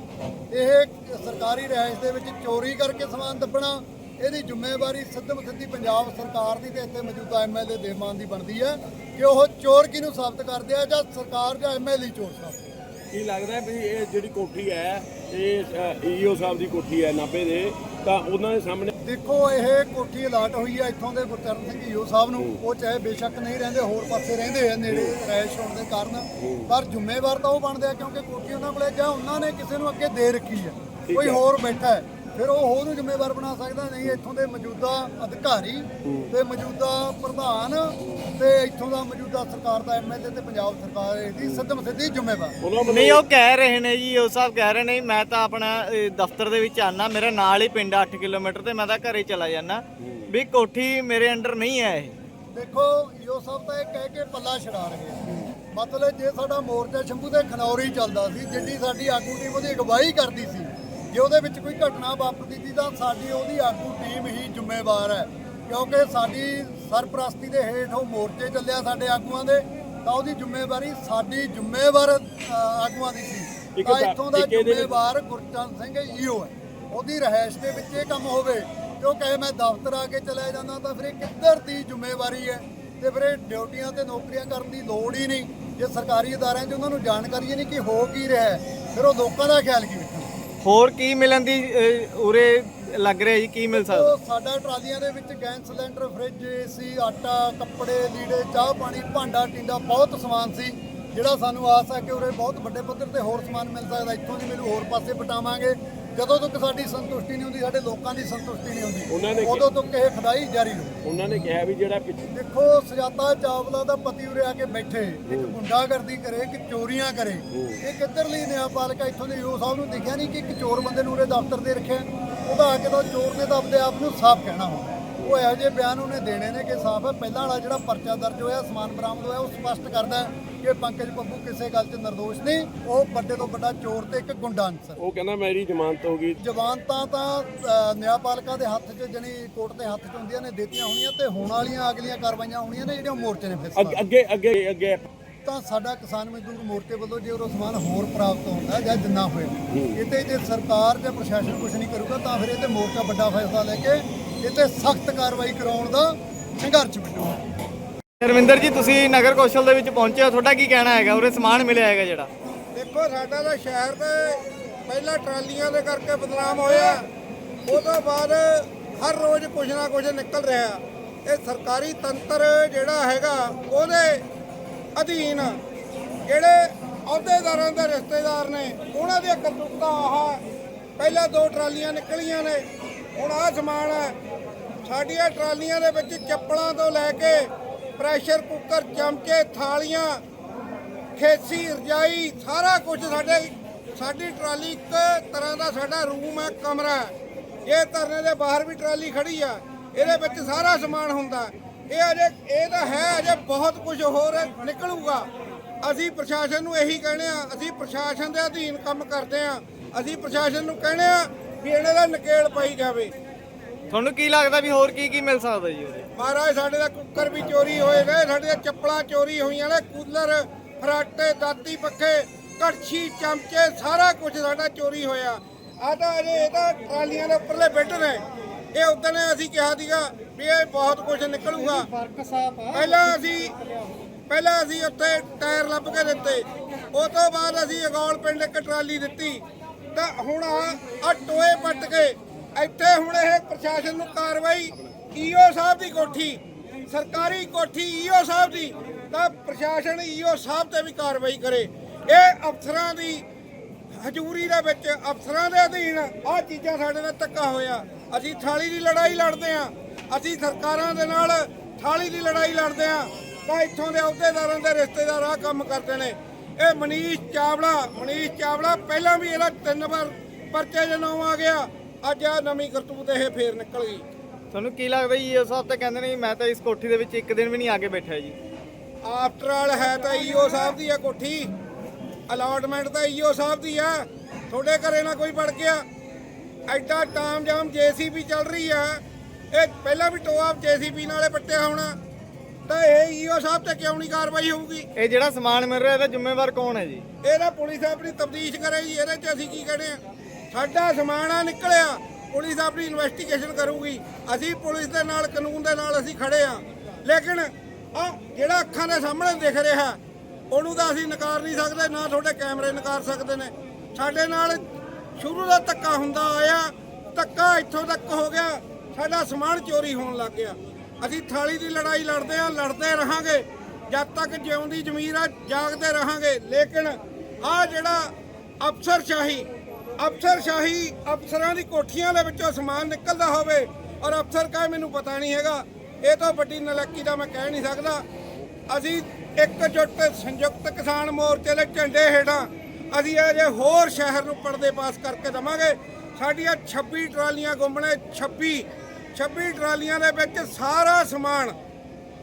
ਇਹ ਸਰਕਾਰੀ ਰਹਿਸ਼ ਦੇ ਵਿੱਚ ਚੋਰੀ ਕਰਕੇ ਸਮਾਨ ਦੱਬਣਾ, ਇਹਦੀ ਜ਼ਿੰਮੇਵਾਰੀ ਸਿੱਧਮ ਸਿੱਧੀ ਪੰਜਾਬ ਸਰਕਾਰ ਦੀ ਤੇ ਇੱਥੇ ਮੌਜੂਦਾ ਐਮਐਲਏ ਦੇਵਮਾਨ ਦੀ ਬਣਦੀ ਹੈ ਕਿ ਉਹ ਚੋਰ ਕਿਹਨੂੰ ਸਾਬਤ ਕਰਦੇ ਆ ਜਾਂ ਸਰਕਾਰ ਜਾਂ ਐਮਐਲਏ ਚੋਰ ਸਾਬਤ ਕੀ ਲੱਗਦਾ ਵੀ ਇਹ ਜਿਹੜੀ ਕੋਠੀ ਹੈ ਇਹ ਈਓ ਸਾਹਿਬ ਦੀ ਕੋਠੀ ਹੈ ਨਾਭੇ ਦੇ ਤਾਂ ਉਹਨਾਂ ਦੇ ਸਾਹਮਣੇ ਦੇਖੋ ਇਹ ਕੋਠੀ ਅਲਾਟ ਹੋਈ ਹੈ ਇੱਥੋਂ ਦੇ ਗੁਰਚਰਨ ਸਿੰਘ ਈਓ ਸਾਹਿਬ ਨੂੰ। ਉਹ ਚਾਹੇ ਬੇਸ਼ੱਕ ਨਹੀਂ ਰਹਿੰਦੇ ਹੋਰ ਪਾਸੇ ਰਹਿੰਦੇ ਆ ਨੇੜੇ ਰਹਿਸ਼ ਹੋਣ ਦੇ ਕਾਰਨ। ਪਰ ਜ਼ਿੰਮੇਵਾਰ ਤਾਂ ਉਹ ਬਣਦੇ ਆ ਕਿਉਂਕਿ ਕੋਠੀ ਉਹਨਾਂ ਕੋਲੇ ਜਾਂ ਉਹਨਾਂ ਨੇ ਕਿਸੇ ਨੂੰ ਅੱਗੇ ਦੇ ਰੱਖੀ ਹੈ। ਕੋਈ ਹੋਰ ਬੈਠਾ ਹੈ। ਫਿਰ ਉਹ ਉਹਨੂੰ ਜ਼ਿੰਮੇਵਾਰ ਬਣਾ ਸਕਦਾ ਨਹੀਂ ਇੱਥੋਂ ਦੇ ਮੌਜੂਦਾ ਅਧਿਕਾਰੀ ਤੇ ਮੌਜੂਦਾ ਪ੍ਰਧਾਨ ਤੇ ਇੱਥੋਂ ਦਾ ਮੌਜੂਦਾ ਸਰਕਾਰ ਦਾ ਐਮਐਲਏ ਤੇ ਪੰਜਾਬ ਸਰਕਾਰ ਇਹਦੀ ਸਿੱਧਮ ਸਿੱਧੀ ਜ਼ਿੰਮੇਵਾਰ। ਨਹੀਂ ਉਹ ਕਹਿ ਰਹੇ ਨੇ ਜੀ ਉਹ ਸਾਹਿਬ ਕਹਿ ਰਹੇ ਨੇ ਮੈਂ ਤਾਂ ਆਪਣਾ ਦਫ਼ਤਰ ਦੇ ਵਿੱਚ ਆਨਾ ਮੇਰੇ ਨਾਲ ਹੀ ਪਿੰਡ 8 ਕਿਲੋਮੀਟਰ ਤੇ ਮੈਂ ਤਾਂ ਘਰੇ ਚਲਾ ਜਾਣਾ ਵੀ ਕੋਠੀ ਮੇਰੇ ਅੰਡਰ ਨਹੀਂ ਹੈ ਇਹ। ਦੇਖੋ ਯੋ ਸਭ ਤਾਂ ਇਹ ਕਹਿ ਕੇ ਪੱਲਾ ਛਡਾ ਰਹੇ ਆ। ਮਤਲਬ ਜੇ ਸਾਡਾ ਮੋਰਚਾ ਸ਼ੰਭੂ ਦੇ ਖਨੌਰੀ ਚੱਲਦਾ ਸੀ ਜਿੱਡੀ ਸਾਡੀ ਆਗੂ ਟੀਮ ਉਹਦੀ ਅਗਵਾਈ ਕਰਦੀ ਸੀ ਜੇ ਉਹਦੇ ਵਿੱਚ ਕੋਈ ਘਟਨਾ ਵਾਪਰਦੀ ਸੀ ਤਾਂ ਸਾਡੀ ਉਹਦੀ ਆਗੂ ਟੀਮ ਹੀ ਜ਼ਿੰਮੇਵਾਰ ਹੈ। ਕਿਉਂਕਿ ਸਾਡੀ ਸਰਪ੍ਰਸਤੀ ਦੇ ਹੇਠ ਉਹ ਮੋਰਚੇ ਚੱਲਿਆ ਸਾਡੇ ਆਗੂਆਂ ਦੇ ਤਾਂ ਉਹਦੀ ਜ਼ਿੰਮੇਵਾਰੀ ਸਾਡੀ ਜ਼ਿੰਮੇਵਾਰ ਆਗੂਆਂ ਦੀ ਸੀ। ਤਾਂ ਇੱਥੋਂ ਦਾ ਜ਼ਿੰਮੇਵਾਰ ਗੁਰਚੰਦ ਸਿੰਘ ਈਓ ਹੈ। ਉਹਦੀ ਰਹਿائش ਦੇ ਵਿੱਚ ਇਹ ਕੰਮ ਹੋਵੇ ਕਿਉਂਕਿ ਮੈਂ ਦਫ਼ਤਰ ਆ ਕੇ ਚਲਾ ਜਾਂਦਾ ਤਾਂ ਫਿਰ ਇਹ ਕਿੱਧਰ ਦੀ ਜ਼ਿੰਮੇਵਾਰੀ ਹੈ? ਤੇ ਫਿਰ ਇਹ ਡਿਊਟੀਆਂ ਤੇ ਨੌਕਰੀਆਂ ਕਰਨ ਦੀ ਲੋੜ ਹੀ ਨਹੀਂ। ਜੇ ਸਰਕਾਰੀ ਅਦਾਰਿਆਂ 'ਚ ਉਹਨਾਂ ਨੂੰ ਜਾਣਕਾਰੀ ਨਹੀਂ ਕਿ ਹੋ ਕੀ ਰਿਹਾ ਫਿਰ ਉਹ ਲੋਕਾਂ ਦਾ ਖਿਆਲ ਕੀ ਹੋਰ ਕੀ ਮਿਲਣ ਦੀ ਅਹ, ਉਰੇ ਲੱਗ ਰਿਹਾ ਜੀ ਕੀ ਮਿਲ ਸਕਦਾ? ਉਹ ਸਾਡਾ ਟਰਾਲੀਆਂ ਦੇ ਵਿੱਚ ਗੈਸ ਸਿਲੰਡਰ ਫ੍ਰਿਜ ਏਸੀ ਆਟਾ ਕੱਪੜੇ ਲੀੜੇ ਚਾਹ ਪਾਣੀ ਭਾਂਡਾ ਟਿੰਡਾ ਬਹੁਤ ਸਮਾਨ ਸੀ। ਜਿਹੜਾ ਸਾਨੂੰ ਆਸ ਹੈ ਕਿ ਉਰੇ ਬਹੁਤ ਵੱਡੇ ਪੱਧਰ ਤੇ ਹੋਰ ਸਮਾਨ ਮਿਲ ਸਕਦਾ। ਇੱਥੋਂ ਦੀ ਮੈਨੂੰ ਹੋਰ ਪਾਸੇ ਪਟਾਵਾਂਗੇ। ਜਦੋਂ ਤੱਕ ਸਾਡੀ ਸੰਤੁਸ਼ਟੀ ਨਹੀਂ ਹੁੰਦੀ ਸਾਡੇ ਲੋਕਾਂ ਦੀ ਸੰਤੁਸ਼ਟੀ ਨਹੀਂ ਉਹਨਾਂ ਹੁੰਦੀ ਨੇ ਉਦੋਂ ਤੱਕ ਇਹ ਖਦਾਈ ਜਾਰੀ ਰਹੂ। ਉਹਨਾਂ ਨੇ ਕਿਹਾ ਵੀ ਜਿਹੜਾ ਪਿੱਛੇ ਦੇਖੋ ਸੁਜਾਤਾ ਚਾਵਲਾ ਦਾ ਪਤੀ ਉਰੇ ਆ ਕੇ ਬੈਠੇ ਇੱਕ ਗੁੰਡਾਗਰਦੀ ਕਰੇ ਕਿ ਚੋਰੀਆਂ ਕਰੇ। ਇਹ ਕਿੱਧਰਲੀ ਨਿਆਂਪਾਲਿਕਾ ਇੱਥੋਂ ਦੇ ਯੋ ਸਾਹਿਬ ਨੂੰ ਦਿਖਿਆ ਨਹੀਂ ਕਿ ਇੱਕ ਚੋਰ ਬੰਦੇ ਨੂੰ ਉਰੇ ਦਫ਼ਤਰ ਦੇ ਰੱਖਿਆ ਉਹਦਾ ਆ ਕੇ ਤਾਂ ਚੋਰ ਨੇ ਤਾਂ ਆਪਣੇ ਆਪ ਨੂੰ ਸਾਫ਼ ਕਹਿਣਾ ਹੁੰਦਾ ਉਹ ਇਹੋ ਜਿਹੇ ਬਿਆਨ ਉਹਨੇ ਦੇਣੇ ਨੇ ਕਿ ਸਾਫ਼ ਹੈ। ਪਹਿਲਾਂ ਵਾਲਾ ਜਿਹੜਾ ਪਰਚਾ ਦਰਜ ਹੋਇਆ ਸਮਾਨ ਬਰਾਮਦ ਹੋਇਆ ਉਹ ਸਪਸ਼ਟ ਕਰਦਾ ਹੈ। ਕਿ ਪੰਕਜ ਬੱਬੂ ਕਿਸੇ ਗੱਲ 'ਚ ਨਿਰਦੋਸ਼ ਨਹੀਂ ਉਹ ਵੱਡੇ ਤੋਂ ਵੱਡਾ ਚੋਰ ਤੇ ਇੱਕ ਗੁੰਡਾ ਅਨਸਰ। ਉਹ ਕਹਿੰਦਾ ਮੇਰੀ ਜ਼ਮਾਨਤ ਹੋ ਗਈ। ਜ਼ਮਾਨਤਾਂ ਤਾਂ ਨਿਆਂਪਾਲਿਕਾ ਦੇ ਹੱਥ 'ਚ ਜਣੀ ਕੋਰਟ ਦੇ ਹੱਥ 'ਚ ਹੁੰਦੀਆਂ ਨੇ ਦਿੱਤੀਆਂ ਹੋਣੀਆਂ ਤੇ ਹੋਣ ਵਾਲੀਆਂ ਅਗਲੀਆਂ ਕਾਰਵਾਈਆਂ ਹੋਣੀਆਂ ਨੇ ਜਿਹੜੀਆਂ ਮੋਰਚੇ ਨੇ ਫਿਰ ਅੱਗੇ ਅੱਗੇ ਅੱਗੇ ਤਾਂ ਸਾਡਾ ਕਿਸਾਨ ਮਜ਼ਦੂਰ ਮੋਰਚੇ ਵੱਲੋਂ ਜੇ ਉਹ ਸਮਾਨ ਹੋਰ ਪ੍ਰਾਪਤ ਹੁੰਦਾ ਜਾਂ ਜਿੰਨਾ ਹੋਇਆ ਇਹਤੇ ਜੇ ਸਰਕਾਰ ਜਾਂ ਪ੍ਰਸ਼ਾਸਨ ਕੁਝ ਨਹੀਂ ਕਰੂਗਾ ਤਾਂ ਫਿਰ ਇਹਤੇ ਮੋਰਚਾ ਵੱਡਾ ਫੈਸਲਾ ਲੈ ਕੇ ਇਹਤੇ ਸਖਤ ਕਾਰਵਾਈ ਕਰਾਉਣ ਦਾ ਸੰਘਰਸ਼ ਵਿੱਢੂਗਾ ਰਵਿੰਦਰ ਜੀ, ਤੁਸੀਂ ਨਗਰ ਕੌਸ਼ਲ ਦੇ ਵਿੱਚ ਪਹੁੰਚੇ ਹੋ। ਤੁਹਾਡਾ ਕੀ ਕਹਿਣਾ ਹੈਗਾ? ਉਰੇ ਸਮਾਨ ਮਿਲਿਆ ਹੈਗਾ ਜਿਹੜਾ। ਦੇਖੋ, ਸਾਡਾ ਤਾਂ ਸ਼ਹਿਰ ਤੇ ਪਹਿਲਾਂ ਟਰਾਲੀਆਂ ਦੇ ਕਰਕੇ ਬਦਨਾਮ ਹੋਇਆ। ਉਹ ਤੋਂ ਬਾਅਦ ਹਰ ਰੋਜ਼ ਕੁਝ ਨਾ ਕੁਝ ਨਿਕਲ ਰਿਹਾ। ਇਹ ਸਰਕਾਰੀ ਤੰਤਰ ਜਿਹੜਾ ਹੈਗਾ, ਉਹਦੇ ਅਧੀਨ ਜਿਹੜੇ ਅਹੁਦੇਦਾਰਾਂ ਦੇ ਰਿਸ਼ਤੇਦਾਰ ਨੇ, ਉਹਨਾਂ ਦੀਆਂ ਕਰਤੂਤਾਂ ਆਹ ਪਹਿਲਾਂ ਦੋ ਟਰਾਲੀਆਂ ਨਿਕਲੀਆਂ ਨੇ। ਹੁਣ ਆਹ ਸਮਾਨ ਹੈ। ਸਾਡੀਆਂ ਟਰਾਲੀਆਂ ਦੇ ਵਿੱਚ ਚੱਪਲਾਂ ਤੋਂ ਲੈ ਕੇ ਪ੍ਰੈਸ਼ਰ ਕੁੱਕਰ, ਚਮਚੇ, ਥਾਲੀਆਂ, ਖੇਸੀ, ਰਜਾਈ, ਸਾਰਾ ਕੁਝ ਸਾਡੇ ਸਾਡੀ ਟਰਾਲੀ ਇੱਕ ਤਰ੍ਹਾਂ ਦਾ ਸਾਡਾ ਰੂਮ ਹੈ, ਕਮਰਾ ਇਹ ਧਰਨੇ ਦੇ ਬਾਹਰ ਵੀ ਟਰਾਲੀ ਖੜੀ ਆ। ਇਹਦੇ ਵਿੱਚ ਸਾਰਾ ਸਮਾਨ ਹੁੰਦਾ। ਇਹ ਅਜੇ ਇਹ ਤਾਂ ਹੈ, ਅਜੇ ਬਹੁਤ ਕੁਝ ਹੋਰ ਨਿਕਲੂਗਾ। ਅਸੀਂ ਪ੍ਰਸ਼ਾਸਨ ਨੂੰ ਇਹੀ ਕਹਿੰਦੇ ਆ ਅਸੀਂ ਪ੍ਰਸ਼ਾਸਨ ਦੇ ਅਧੀਨ ਕੰਮ ਕਰਦੇ ਆ ਅਸੀਂ ਪ੍ਰਸ਼ਾਸਨ ਨੂੰ ਕਹਿੰਦੇ ਆ ਵੀ ਇਹਨਾਂ ਦਾ ਨਕੇਲ ਪਾਈ ਜਾਵੇ। ਤੁਹਾਨੂੰ ਕੀ ਲੱਗਦਾ ਵੀ ਹੋਰ ਕੀ ਕੀ ਮਿਲ ਸਕਦਾ ਜੀ ਉਰੇ ਮਹਾਰਾਜ, ਸਾਡੇ ਦਾ ਕੁੱਕਰ ਵੀ ਚੋਰੀ ਹੋਏ ਨੇ ਦੀਆਂ ਚੱਪਲਾਂ ਚੋਰੀ ਹੋਈਆਂ ਨੇ, ਕੂਲਰ, ਫਰਾਟੇ, ਦਾਤੀ ਪੱਖੇ, ਕੜਛੀ, ਚਮਚੇ, ਸਾਰਾ ਕੁਝ ਸਾਡਾ ਚੋਰੀ ਹੋਇਆ। ਆ ਤਾਂ ਅਜੇ ਇਹ ਤਾਂ ਟਰਾਲੀਆਂ ਦੇ ਉੱਪਰਲੇ ਬੈੱਡ ਨੇ। ਇਹ ਉਦੋਂ ਅਸੀਂ ਕਿਹਾ ਸੀਗਾ ਵੀ ਇਹ ਬਹੁਤ ਕੁਝ ਨਿਕਲੂਗਾ। ਪਹਿਲਾਂ ਅਸੀਂ ਪਹਿਲਾਂ ਅਸੀਂ ਉੱਥੇ ਟਾਇਰ ਲੱਭ ਕੇ ਦਿੱਤੇ। ਉਸ ਤੋਂ ਬਾਅਦ ਅਸੀਂ ਅਗੌਲ ਪਿੰਡ ਇੱਕ ਟਰਾਲੀ ਦਿੱਤੀ। ਤਾਂ ਹੁਣ ਆ ਟੋਏ ਪੱਟ ਕੇ ਇੱਥੇ ਹੁਣ ਇਹ ਪ੍ਰਸ਼ਾਸਨ ਨੂੰ ਕਾਰਵਾਈ ਈਓ ਸਾਹਿਬ ਦੀ ਕੋਠੀ, ਸਰਕਾਰੀ ਕੋਠੀ ਈਓ ਸਾਹਿਬ ਦੀ, ਤਾਂ ਪ੍ਰਸ਼ਾਸਨ ਈਓ ਸਾਹਿਬ ਤੇ ਵੀ ਕਾਰਵਾਈ ਕਰੇ। ਇਹ ਅਫਸਰਾਂ ਦੀ ਹਜ਼ੂਰੀ ਦੇ ਵਿੱਚ, ਅਫਸਰਾਂ ਦੇ ਅਧੀਨ ਆਹ ਚੀਜ਼ਾਂ ਸਾਡੇ ਨਾਲ ਧੱਕਾ ਹੋਇਆ। ਅਸੀਂ ਥਾਲੀ ਦੀ ਲੜਾਈ ਲੜਦੇ ਆਂ ਅਸੀਂ ਸਰਕਾਰਾਂ ਦੇ ਨਾਲ ਥਾਲੀ ਦੀ ਲੜਾਈ ਲੜਦੇ ਆ ਤਾਂ ਇੱਥੋਂ ਦੇ ਅਹੁਦੇਦਾਰਾਂ ਦੇ ਰਿਸ਼ਤੇਦਾਰ ਆ ਕੰਮ ਕਰਦੇ ਨੇ। ਇਹ ਮਨੀਸ਼ ਚਾਵਲਾ ਮਨੀਸ਼ ਚਾਵਲਾ ਪਹਿਲਾਂ ਵੀ ਇਹਦਾ ਤਿੰਨ ਵਾਰ ਪਰਚੇ ਜਨਾਉ ਆ ਗਿਆ। ਅੱਜ ਆ ਨਵੀਂ ਕਰਤੂਤ ਇਹ ਫੇਰ ਨਿਕਲ ਗਈ। ਤੁਹਾਨੂੰ ਕੀ ਲੱਗਦਾ ਜੀ ਉਹ ਸਾਹਿਬ ਤਾਂ ਕਹਿੰਦੇ ਨੇ ਜੀ, ਮੈਂ ਤਾਂ ਇਸ ਕੋਠੀ ਦੇ ਵਿੱਚ ਇੱਕ ਦਿਨ ਵੀ ਨਹੀਂ ਆ ਕੇ ਬੈਠਾ ਜੀ। ਆਫਟਰ ਆਲ ਹੈ ਤਾਂ ਈਓ ਸਾਹਿਬ ਦੀ ਆ ਕੋਠੀ। ਅਲਾਟਮੈਂਟ ਤਾਂ ਈਓ ਸਾਹਿਬ ਦੀ ਆ। ਤੁਹਾਡੇ ਘਰੇ ਨਾ ਕੋਈ ਵੜ ਗਿਆ। ਐਡਾ ਟਾਮ ਜਾਮ ਜੀਸੀਬੀ ਚੱਲ ਰਹੀ ਆ। ਇਹ ਪਹਿਲਾਂ ਵੀ ਟੋਆ ਜੀਸੀਬੀ ਨਾਲੇ ਪੱਟਿਆ ਹੋਣਾ। ਤਾਂ ਇਹ ਈਓ ਸਾਹਿਬ ਤੇ ਕਿਉਂ ਨਹੀਂ ਕਾਰਵਾਈ ਹੋਊਗੀ? ਇਹ ਜਿਹੜਾ ਸਮਾਨ ਮਿਲ ਰਿਹਾ ਇਹਦਾ ਜ਼ਿੰਮੇਵਾਰ ਕੌਣ ਹੈ ਜੀ? ਇਹਦਾ ਪੁਲਿਸ ਆਪਣੀ ਤਫਤੀਸ਼ ਕਰੇ ਜੀ ਇਹਦੇ 'ਚ ਅਸੀਂ ਕੀ ਕਹਿੰਦੇ ਆ? ਸਾਡਾ ਸਮਾਨ ਆ, ਨਿਕਲਿਆ। ਪੁਲਿਸ ਆਪਣੀ ਇਨਵੈਸਟੀਗੇਸ਼ਨ ਕਰੂਗੀ। ਅਸੀਂ ਪੁਲਿਸ ਦੇ ਨਾਲ, ਕਾਨੂੰਨ ਦੇ ਨਾਲ ਅਸੀਂ ਖੜੇ ਆ। ਲੇਕਿਨ ਆ ਜਿਹੜਾ ਅੱਖਾਂ ਦੇ ਸਾਹਮਣੇ ਦਿਖ ਰਿਹਾ, ਉਹਨੂੰ ਤਾਂ ਅਸੀਂ ਨਕਾਰ ਨਹੀਂ ਸਕਦੇ, ਨਾ ਤੁਹਾਡੇ ਕੈਮਰੇ ਨਕਾਰ ਸਕਦੇ ਨੇ। ਸਾਡੇ ਨਾਲ ਸ਼ੁਰੂ ਦਾ ਧੱਕਾ ਹੁੰਦਾ ਆਇਆ, ਧੱਕਾ ਇੱਥੋਂ ਤੱਕ ਹੋ ਗਿਆ, ਸਾਡਾ ਸਮਾਨ ਚੋਰੀ ਹੋਣ ਲੱਗ ਗਿਆ। ਅਸੀਂ ਥਾਲੀ ਦੀ ਲੜਾਈ ਲੜਦੇ ਆ, ਲੜਦੇ ਰਹਾਂਗੇ। ਜਦ ਤੱਕ ਜਿਉਂਦੀ ਜ਼ਮੀਰ ਆ, ਜਾਗਦੇ ਰਹਾਂਗੇ। ਲੇਕਿਨ ਆ ਜਿਹੜਾ ਅਫਸਰਸ਼ਾਹੀ ਅਫਸਰਸ਼ਾਹੀ ਅਫਸਰਾਂ ਦੀ ਕੋਠੀਆਂ ਦੇ ਵਿੱਚੋਂ ਸਮਾਨ ਨਿਕਲਦਾ ਹੋਵੇ ਔਰ ਅਫਸਰ ਕਹੇ, ਮੈਨੂੰ ਪਤਾ ਨਹੀਂ ਹੈਗਾ। ਇਹ ਤਾਂ ਵੱਡੀ ਨਲਾਇਕੀ ਦਾ ਮੈਂ ਕਹਿ ਨਹੀਂ ਸਕਦਾ। ਅਸੀਂ ਇੱਕ ਜੁੱਟ ਸੰਯੁਕਤ ਕਿਸਾਨ ਮੋਰਚੇ ਦੇ ਝੰਡੇ ਹੇਠਾਂ ਅਸੀਂ ਅਜੇ ਹੋਰ ਸ਼ਹਿਰ ਨੂੰ ਪਰਦੇ ਪਾਸ ਕਰਕੇ ਦਵਾਂਗੇ, ਸਾਡੀਆਂ 26 ਟਰਾਲੀਆਂ ਗੁੰਮਣੇ 26 26 ਟਰਾਲੀਆਂ ਦੇ ਵਿੱਚ ਸਾਰਾ ਸਮਾਨ,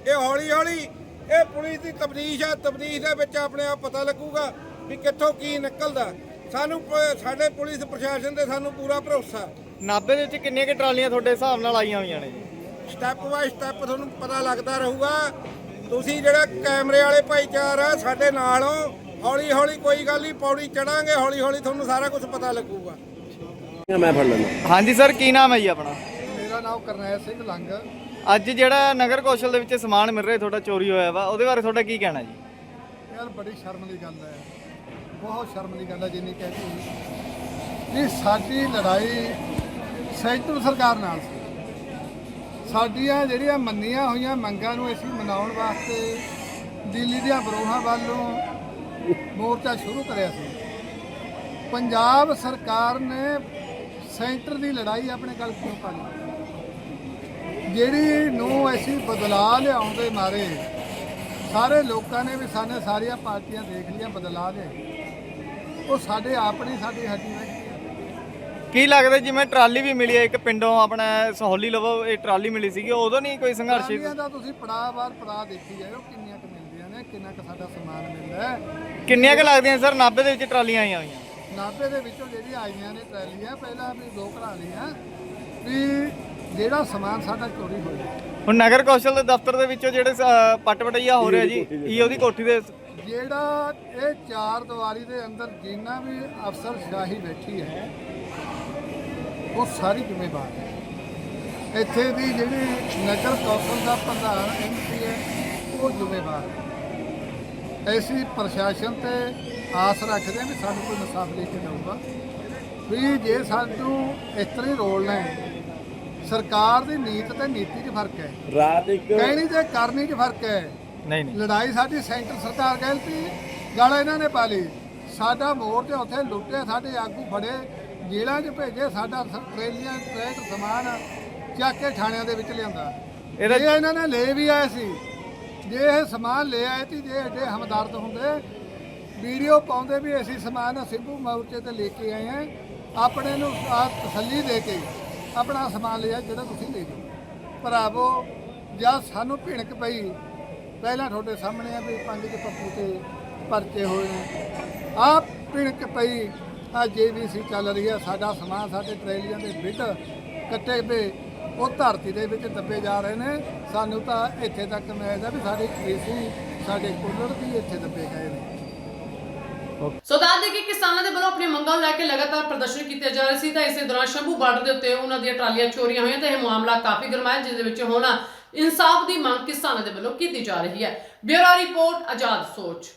ਇਹ ਹੌਲੀ ਹੌਲੀ ਇਹ ਪੁਲਿਸ ਦੀ ਤਬਦੀਸ਼ ਆ, ਤਬਦੀਸ਼ ਦੇ ਵਿੱਚ ਆਪਣੇ ਆਪ ਪਤਾ ਲੱਗੂਗਾ ਵੀ ਕਿੱਥੋਂ ਕੀ ਨਿਕਲਦਾ। ਸਾਨੂੰ ਪ- ਸਾਡੇ ਪੁਲਿਸ ਪ੍ਰਸ਼ਾਸਨ ਤੇ ਸਾਨੂੰ ਪੂਰਾ ਭਰੋਸਾ। ਨਾਭੇ ਦੇ ਵਿੱਚ ਕਿੰਨੀਆਂ ਕਿ ਟਰਾਲੀਆਂ ਤੁਹਾਡੇ ਹਿਸਾਬ ਨਾਲ ਆਈਆਂ ਹੋਈਆਂ ਨੇ ਜੀ? ਸਟੈਪ ਬਾਈ ਸਟੈਪ ਤੁਹਾਨੂੰ ਪਤਾ ਲੱਗਦਾ ਰਹੂਗਾ। ਤੁਸੀਂ ਜਿਹੜਾ ਕੈਮਰੇ ਵਾਲੇ ਭਾਈਚਾਰਾ ਸਾਡੇ ਨਾਲ ਹੋ। ਹੌਲੀ ਹੌਲੀ ਕੋਈ ਗੱਲ ਨਹੀਂ ਪੌੜੀ ਚੜਾਂਗੇ ਹੌਲੀ ਹੌਲੀ ਤੁਹਾਨੂੰ ਸਾਰਾ ਕੁਝ ਪਤਾ ਲੱਗੂਗਾ। ਮੈਂ ਫੜ ਲੈਣਾ ਹਾਂਜੀ ਸਰ ਕੀ ਨਾਮ ਹੈ ਜੀ ਆਪਣਾ? ਮੇਰਾ ਨਾਮ ਕਰਨੈਲ ਸਿੰਘ ਲੰਗ। ਅੱਜ ਜਿਹੜਾ ਨਗਰ ਕੌਸ਼ਲ ਦੇ ਵਿੱਚ ਸਮਾਨ ਮਿਲ ਰਿਹਾ ਤੁਹਾਡਾ ਚੋਰੀ ਹੋਇਆ ਵਾ ਉਹਦੇ ਬਾਰੇ ਤੁਹਾਡਾ ਕੀ ਕਹਿਣਾ ਜੀ? ਯਾਰ ਬੜੀ ਸ਼ਰਮ ਦੀ ਗੱਲ ਹੈ। ਬਹੁਤ ਸ਼ਰਮ ਦੀ ਗੱਲ ਹੈ ਜਿੰਨੀ ਕਹਿਤੀ ਇਹ ਸਾਡੀ ਲੜਾਈ ਸੈਂਟਰ ਸਰਕਾਰ ਨਾਲ ਸੀ। ਸਾਡੀਆਂ ਜਿਹੜੀਆਂ ਮੰਨੀਆਂ ਹੋਈਆਂ ਮੰਗਾਂ ਨੂੰ ਅਸੀਂ ਮਨਾਉਣ ਵਾਸਤੇ ਦਿੱਲੀ ਦੀਆਂ ਬਰੋਹਾਂ ਵੱਲੋਂ ਮੋਰਚਾ ਸ਼ੁਰੂ ਕਰਿਆ ਸੀ। ਪੰਜਾਬ ਸਰਕਾਰ ਨੇ ਸੈਂਟਰ ਦੀ ਲੜਾਈ ਆਪਣੇ ਗੱਲ ਕਿਉਂ ਪਾ ਲਈ? ਜਿਹੜੀ ਨੂੰ ਅਸੀਂ ਬਦਲਾ ਲਿਆਉਣ ਦੇ ਮਾਰੇ, ਸਾਰੇ ਲੋਕਾਂ ਨੇ ਵੀ ਸਾਨੇ ਸਾਰੀਆਂ ਪਾਰਟੀਆਂ ਦੇਖ ਲਈਆਂ, ਬਦਲਾ ਲਿਆ ਉਹ ਸਾਡੇ ਆਪਣੀ ਸਾਡੀ ਹੱਡੀ ਵਿੱਚ ਕੀ ਲੱਗਦਾ ਜਿਵੇਂ ਟਰਾਲੀ ਵੀ ਮਿਲੀ ਹੈ ਇੱਕ ਪਿੰਡੋਂ ਆਪਣਾ ਸਹੌਲੀ ਲਵੋ ਇਹ ਟਰਾਲੀ ਮਿਲੀ ਸੀਗੀ ਉਦੋਂ ਨਹੀਂ ਕੋਈ ਸੰਘਰਸ਼ ਟਰਾਲੀਆਂ ਦਾ ਤੁਸੀਂ ਪੜਾਅ ਵਾਰ ਪੜਾਅ ਦੇਖੀ ਜਾਓ ਕਿੰਨੀਆਂ ਕੁ ਮਿਲਦੀਆਂ ਨੇ ਕਿੰਨਾ ਕੁ ਸਾਡਾ ਸਮਾਨ ਮਿਲਦਾ ਹੈ। ਕਿੰਨੀਆਂ ਕੁ ਲੱਗਦੀਆਂ ਸਰ? ਨਾਭੇ ਦੇ ਵਿੱਚ ਟਰਾਲੀਆਂ ਆਈਆਂ ਹੋਈਆਂ। ਨਾਭੇ ਦੇ ਵਿੱਚੋਂ ਜਿਹੜੀ ਆਈਆਂ ਨੇ ਟਰਾਲੀਆਂ ਪਹਿਲਾਂ ਵੀ ਦੋ ਘਰਾਂ ਲਈਆਂ ਵੀ ਜਿਹੜਾ ਸਮਾਨ ਸਾਡਾ ਚੋਰੀ ਹੋਇਆ ਹੁਣ ਨਗਰ ਕੌਸ਼ਲ ਦੇ ਦਫ਼ਤਰ ਦੇ ਵਿੱਚੋਂ ਜਿਹੜੇ ਸ- ਹੋ ਰਿਹਾ ਜੀ ਈਓ ਦੀ ਕੋਠੀ ਦੇ ਜਿਹੜਾ ਇਹ ਚਾਰ ਦੀਵਾਰੀ ਦੇ ਅੰਦਰ ਜਿੰਨਾ ਵੀ ਅਫਸਰ ਸ਼ਾਹੀ ਬੈਠੀ ਹੈ ਉਹ ਸਾਰੀ ਜ਼ਿੰਮੇਵਾਰ ਹੈ। ਇੱਥੇ ਦੀ ਜਿਹੜੀ ਨਗਰ ਕੌਂਸਲ ਦਾ ਪ੍ਰਧਾਨ ਐਮਪੀ ਹੈ ਉਹ ਜ਼ਿੰਮੇਵਾਰ ਹੈ। ਐਸੀ ਪ੍ਰਸ਼ਾਸਨ ਤੇ ਆਸ ਰੱਖਦੇ ਹਾਂ ਵੀ ਸਾਨੂੰ ਕੋਈ ਇਨਸਾਫ ਲੈ ਕੇ ਜਾਊਗਾ ਵੀ ਜੇ ਸਾਨੂੰ ਇਸ ਤਰ੍ਹਾਂ ਹੀ ਰੋਲਣਾ ਹੈ ਸਰਕਾਰ ਦੀ ਨੀਤ ਤੇ ਨੀਤੀ 'ਚ ਫ਼ਰਕ ਹੈ। ਰਾਤ ਇੱਕ ਕਹਿਣੀ ਤੇ ਕਰਨੀ 'ਚ ਫ਼ਰਕ ਹੈ। ਨਹੀਂ ਨਹੀਂ। ਲੜਾਈ ਸਾਡੀ ਸੈਂਟਰ ਸਰਕਾਰ ਤੀ ਗਾਲਾਂ ਇਹਨਾਂ ਨੇ ਪਾ ਲਈ ਸਾਡਾ ਮੋਰਚਾ ਉੱਥੇ ਲੁੱਟੇ ਸਾਡੇ ਆਗੂ ਫੜੇ ਜੇਲ੍ਹਾਂ 'ਚ ਭੇਜੇ ਸਾਡਾ ਟਰੇਲੀਆਂ ਟਰੈਕ ਸਮਾਨ ਚੱਕ ਕੇ ਥਾਣਿਆਂ ਦੇ ਵਿੱਚ ਲਿਆਂਦਾ। ਇਹ ਇਹਨਾਂ ਨੇ ਲੈ ਵੀ ਆਏ ਸੀ ਜੇ ਇਹ ਸਮਾਨ ਲੈ ਆਏ ਸੀ ਜੇ ਐਡੇ ਹਮਦਰਦ ਹੁੰਦੇ ਵੀਡੀਓ ਪਾਉਂਦੇ ਵੀ ਅਸੀਂ ਸਮਾਨ ਸਿੰਭੂ ਮੋਰਚੇ ਤੇ ਲੈ ਕੇ ਆਏ ਹਾਂ ਆਪਣੇ ਨੂੰ ਆ ਤਸੱਲੀ ਦੇ ਕੇ ਆਪਣਾ ਸਮਾਨ ਲਿਆ ਜਿਹੜਾ ਤੁਸੀਂ ਲੈ ਜਾਓ। ਭਰਾਵੋ ਜਦ ਸਾਨੂੰ ਭਿਣਕ ਪਈ ਪਹਿਲਾਂ ਤੁਹਾਡੇ ਸਾਹਮਣੇ ਆ ਵੀ ਪੰਜ ਦੇ ਪੱਪੂ ਤੇ ਪਰਚੇ ਹੋਏ ਨੇ ਆ ਭਿਣਕ ਪਈ ਆ ਜੀਵੀਸੀ ਚੱਲ ਰਹੀ ਆ, ਸਾਡਾ ਸਮਾਨ ਸਾਡੇ ਟਰੇਲੀਆਂ ਦੇ ਬਿੱਟ ਕੱਟੇ ਪਏ, ਉਹ ਧਰਤੀ ਦੇ ਵਿੱਚ ਦੱਬੇ ਜਾ ਰਹੇ ਨੇ। ਸਾਨੂੰ ਤਾਂ ਇੱਥੇ ਤੱਕ ਮਿਲਦਾ ਵੀ ਸਾਡੇ ਏਸੀ ਸਾਡੇ ਕੂਲਰ ਵੀ ਇੱਥੇ ਦੱਬੇ ਗਏ ਨੇ। ਸੋ ਦੱਸਦੇ ਕਿ ਕਿਸਾਨਾਂ ਦੇ ਵੱਲੋਂ ਆਪਣੀਆਂ ਮੰਗਾਂ ਨੂੰ ਲੈ ਕੇ ਲਗਾਤਾਰ ਪ੍ਰਦਰਸ਼ਨ ਕੀਤੇ ਜਾ ਰਹੇ ਸੀ, ਤਾਂ ਇਸੇ ਦੌਰਾਨ ਸ਼ੰਭੂ ਬਾਰਡਰ ਦੇ ਉੱਤੇ ਉਹਨਾਂ ਦੀਆਂ ਟਰਾਲੀਆਂ ਚੋਰੀਆਂ ਹੋਈਆਂ ਤੇ ਇਹ ਮਾਮਲਾ ਕਾਫੀ ਗਰਮਾਇਆ, ਜਿਸ ਦੇ ਵਿੱਚ ਹੁਣ ਇਨਸਾਫ ਦੀ ਮੰਗ ਕਿਸਾਨਾਂ ਦੇ ਵੱਲੋਂ ਕੀਤੀ ਜਾ ਰਹੀ ਹੈ। ਬਿਊਰੋ ਰਿਪੋਰਟ ਆਜ਼ਾਦ ਸੋਚ।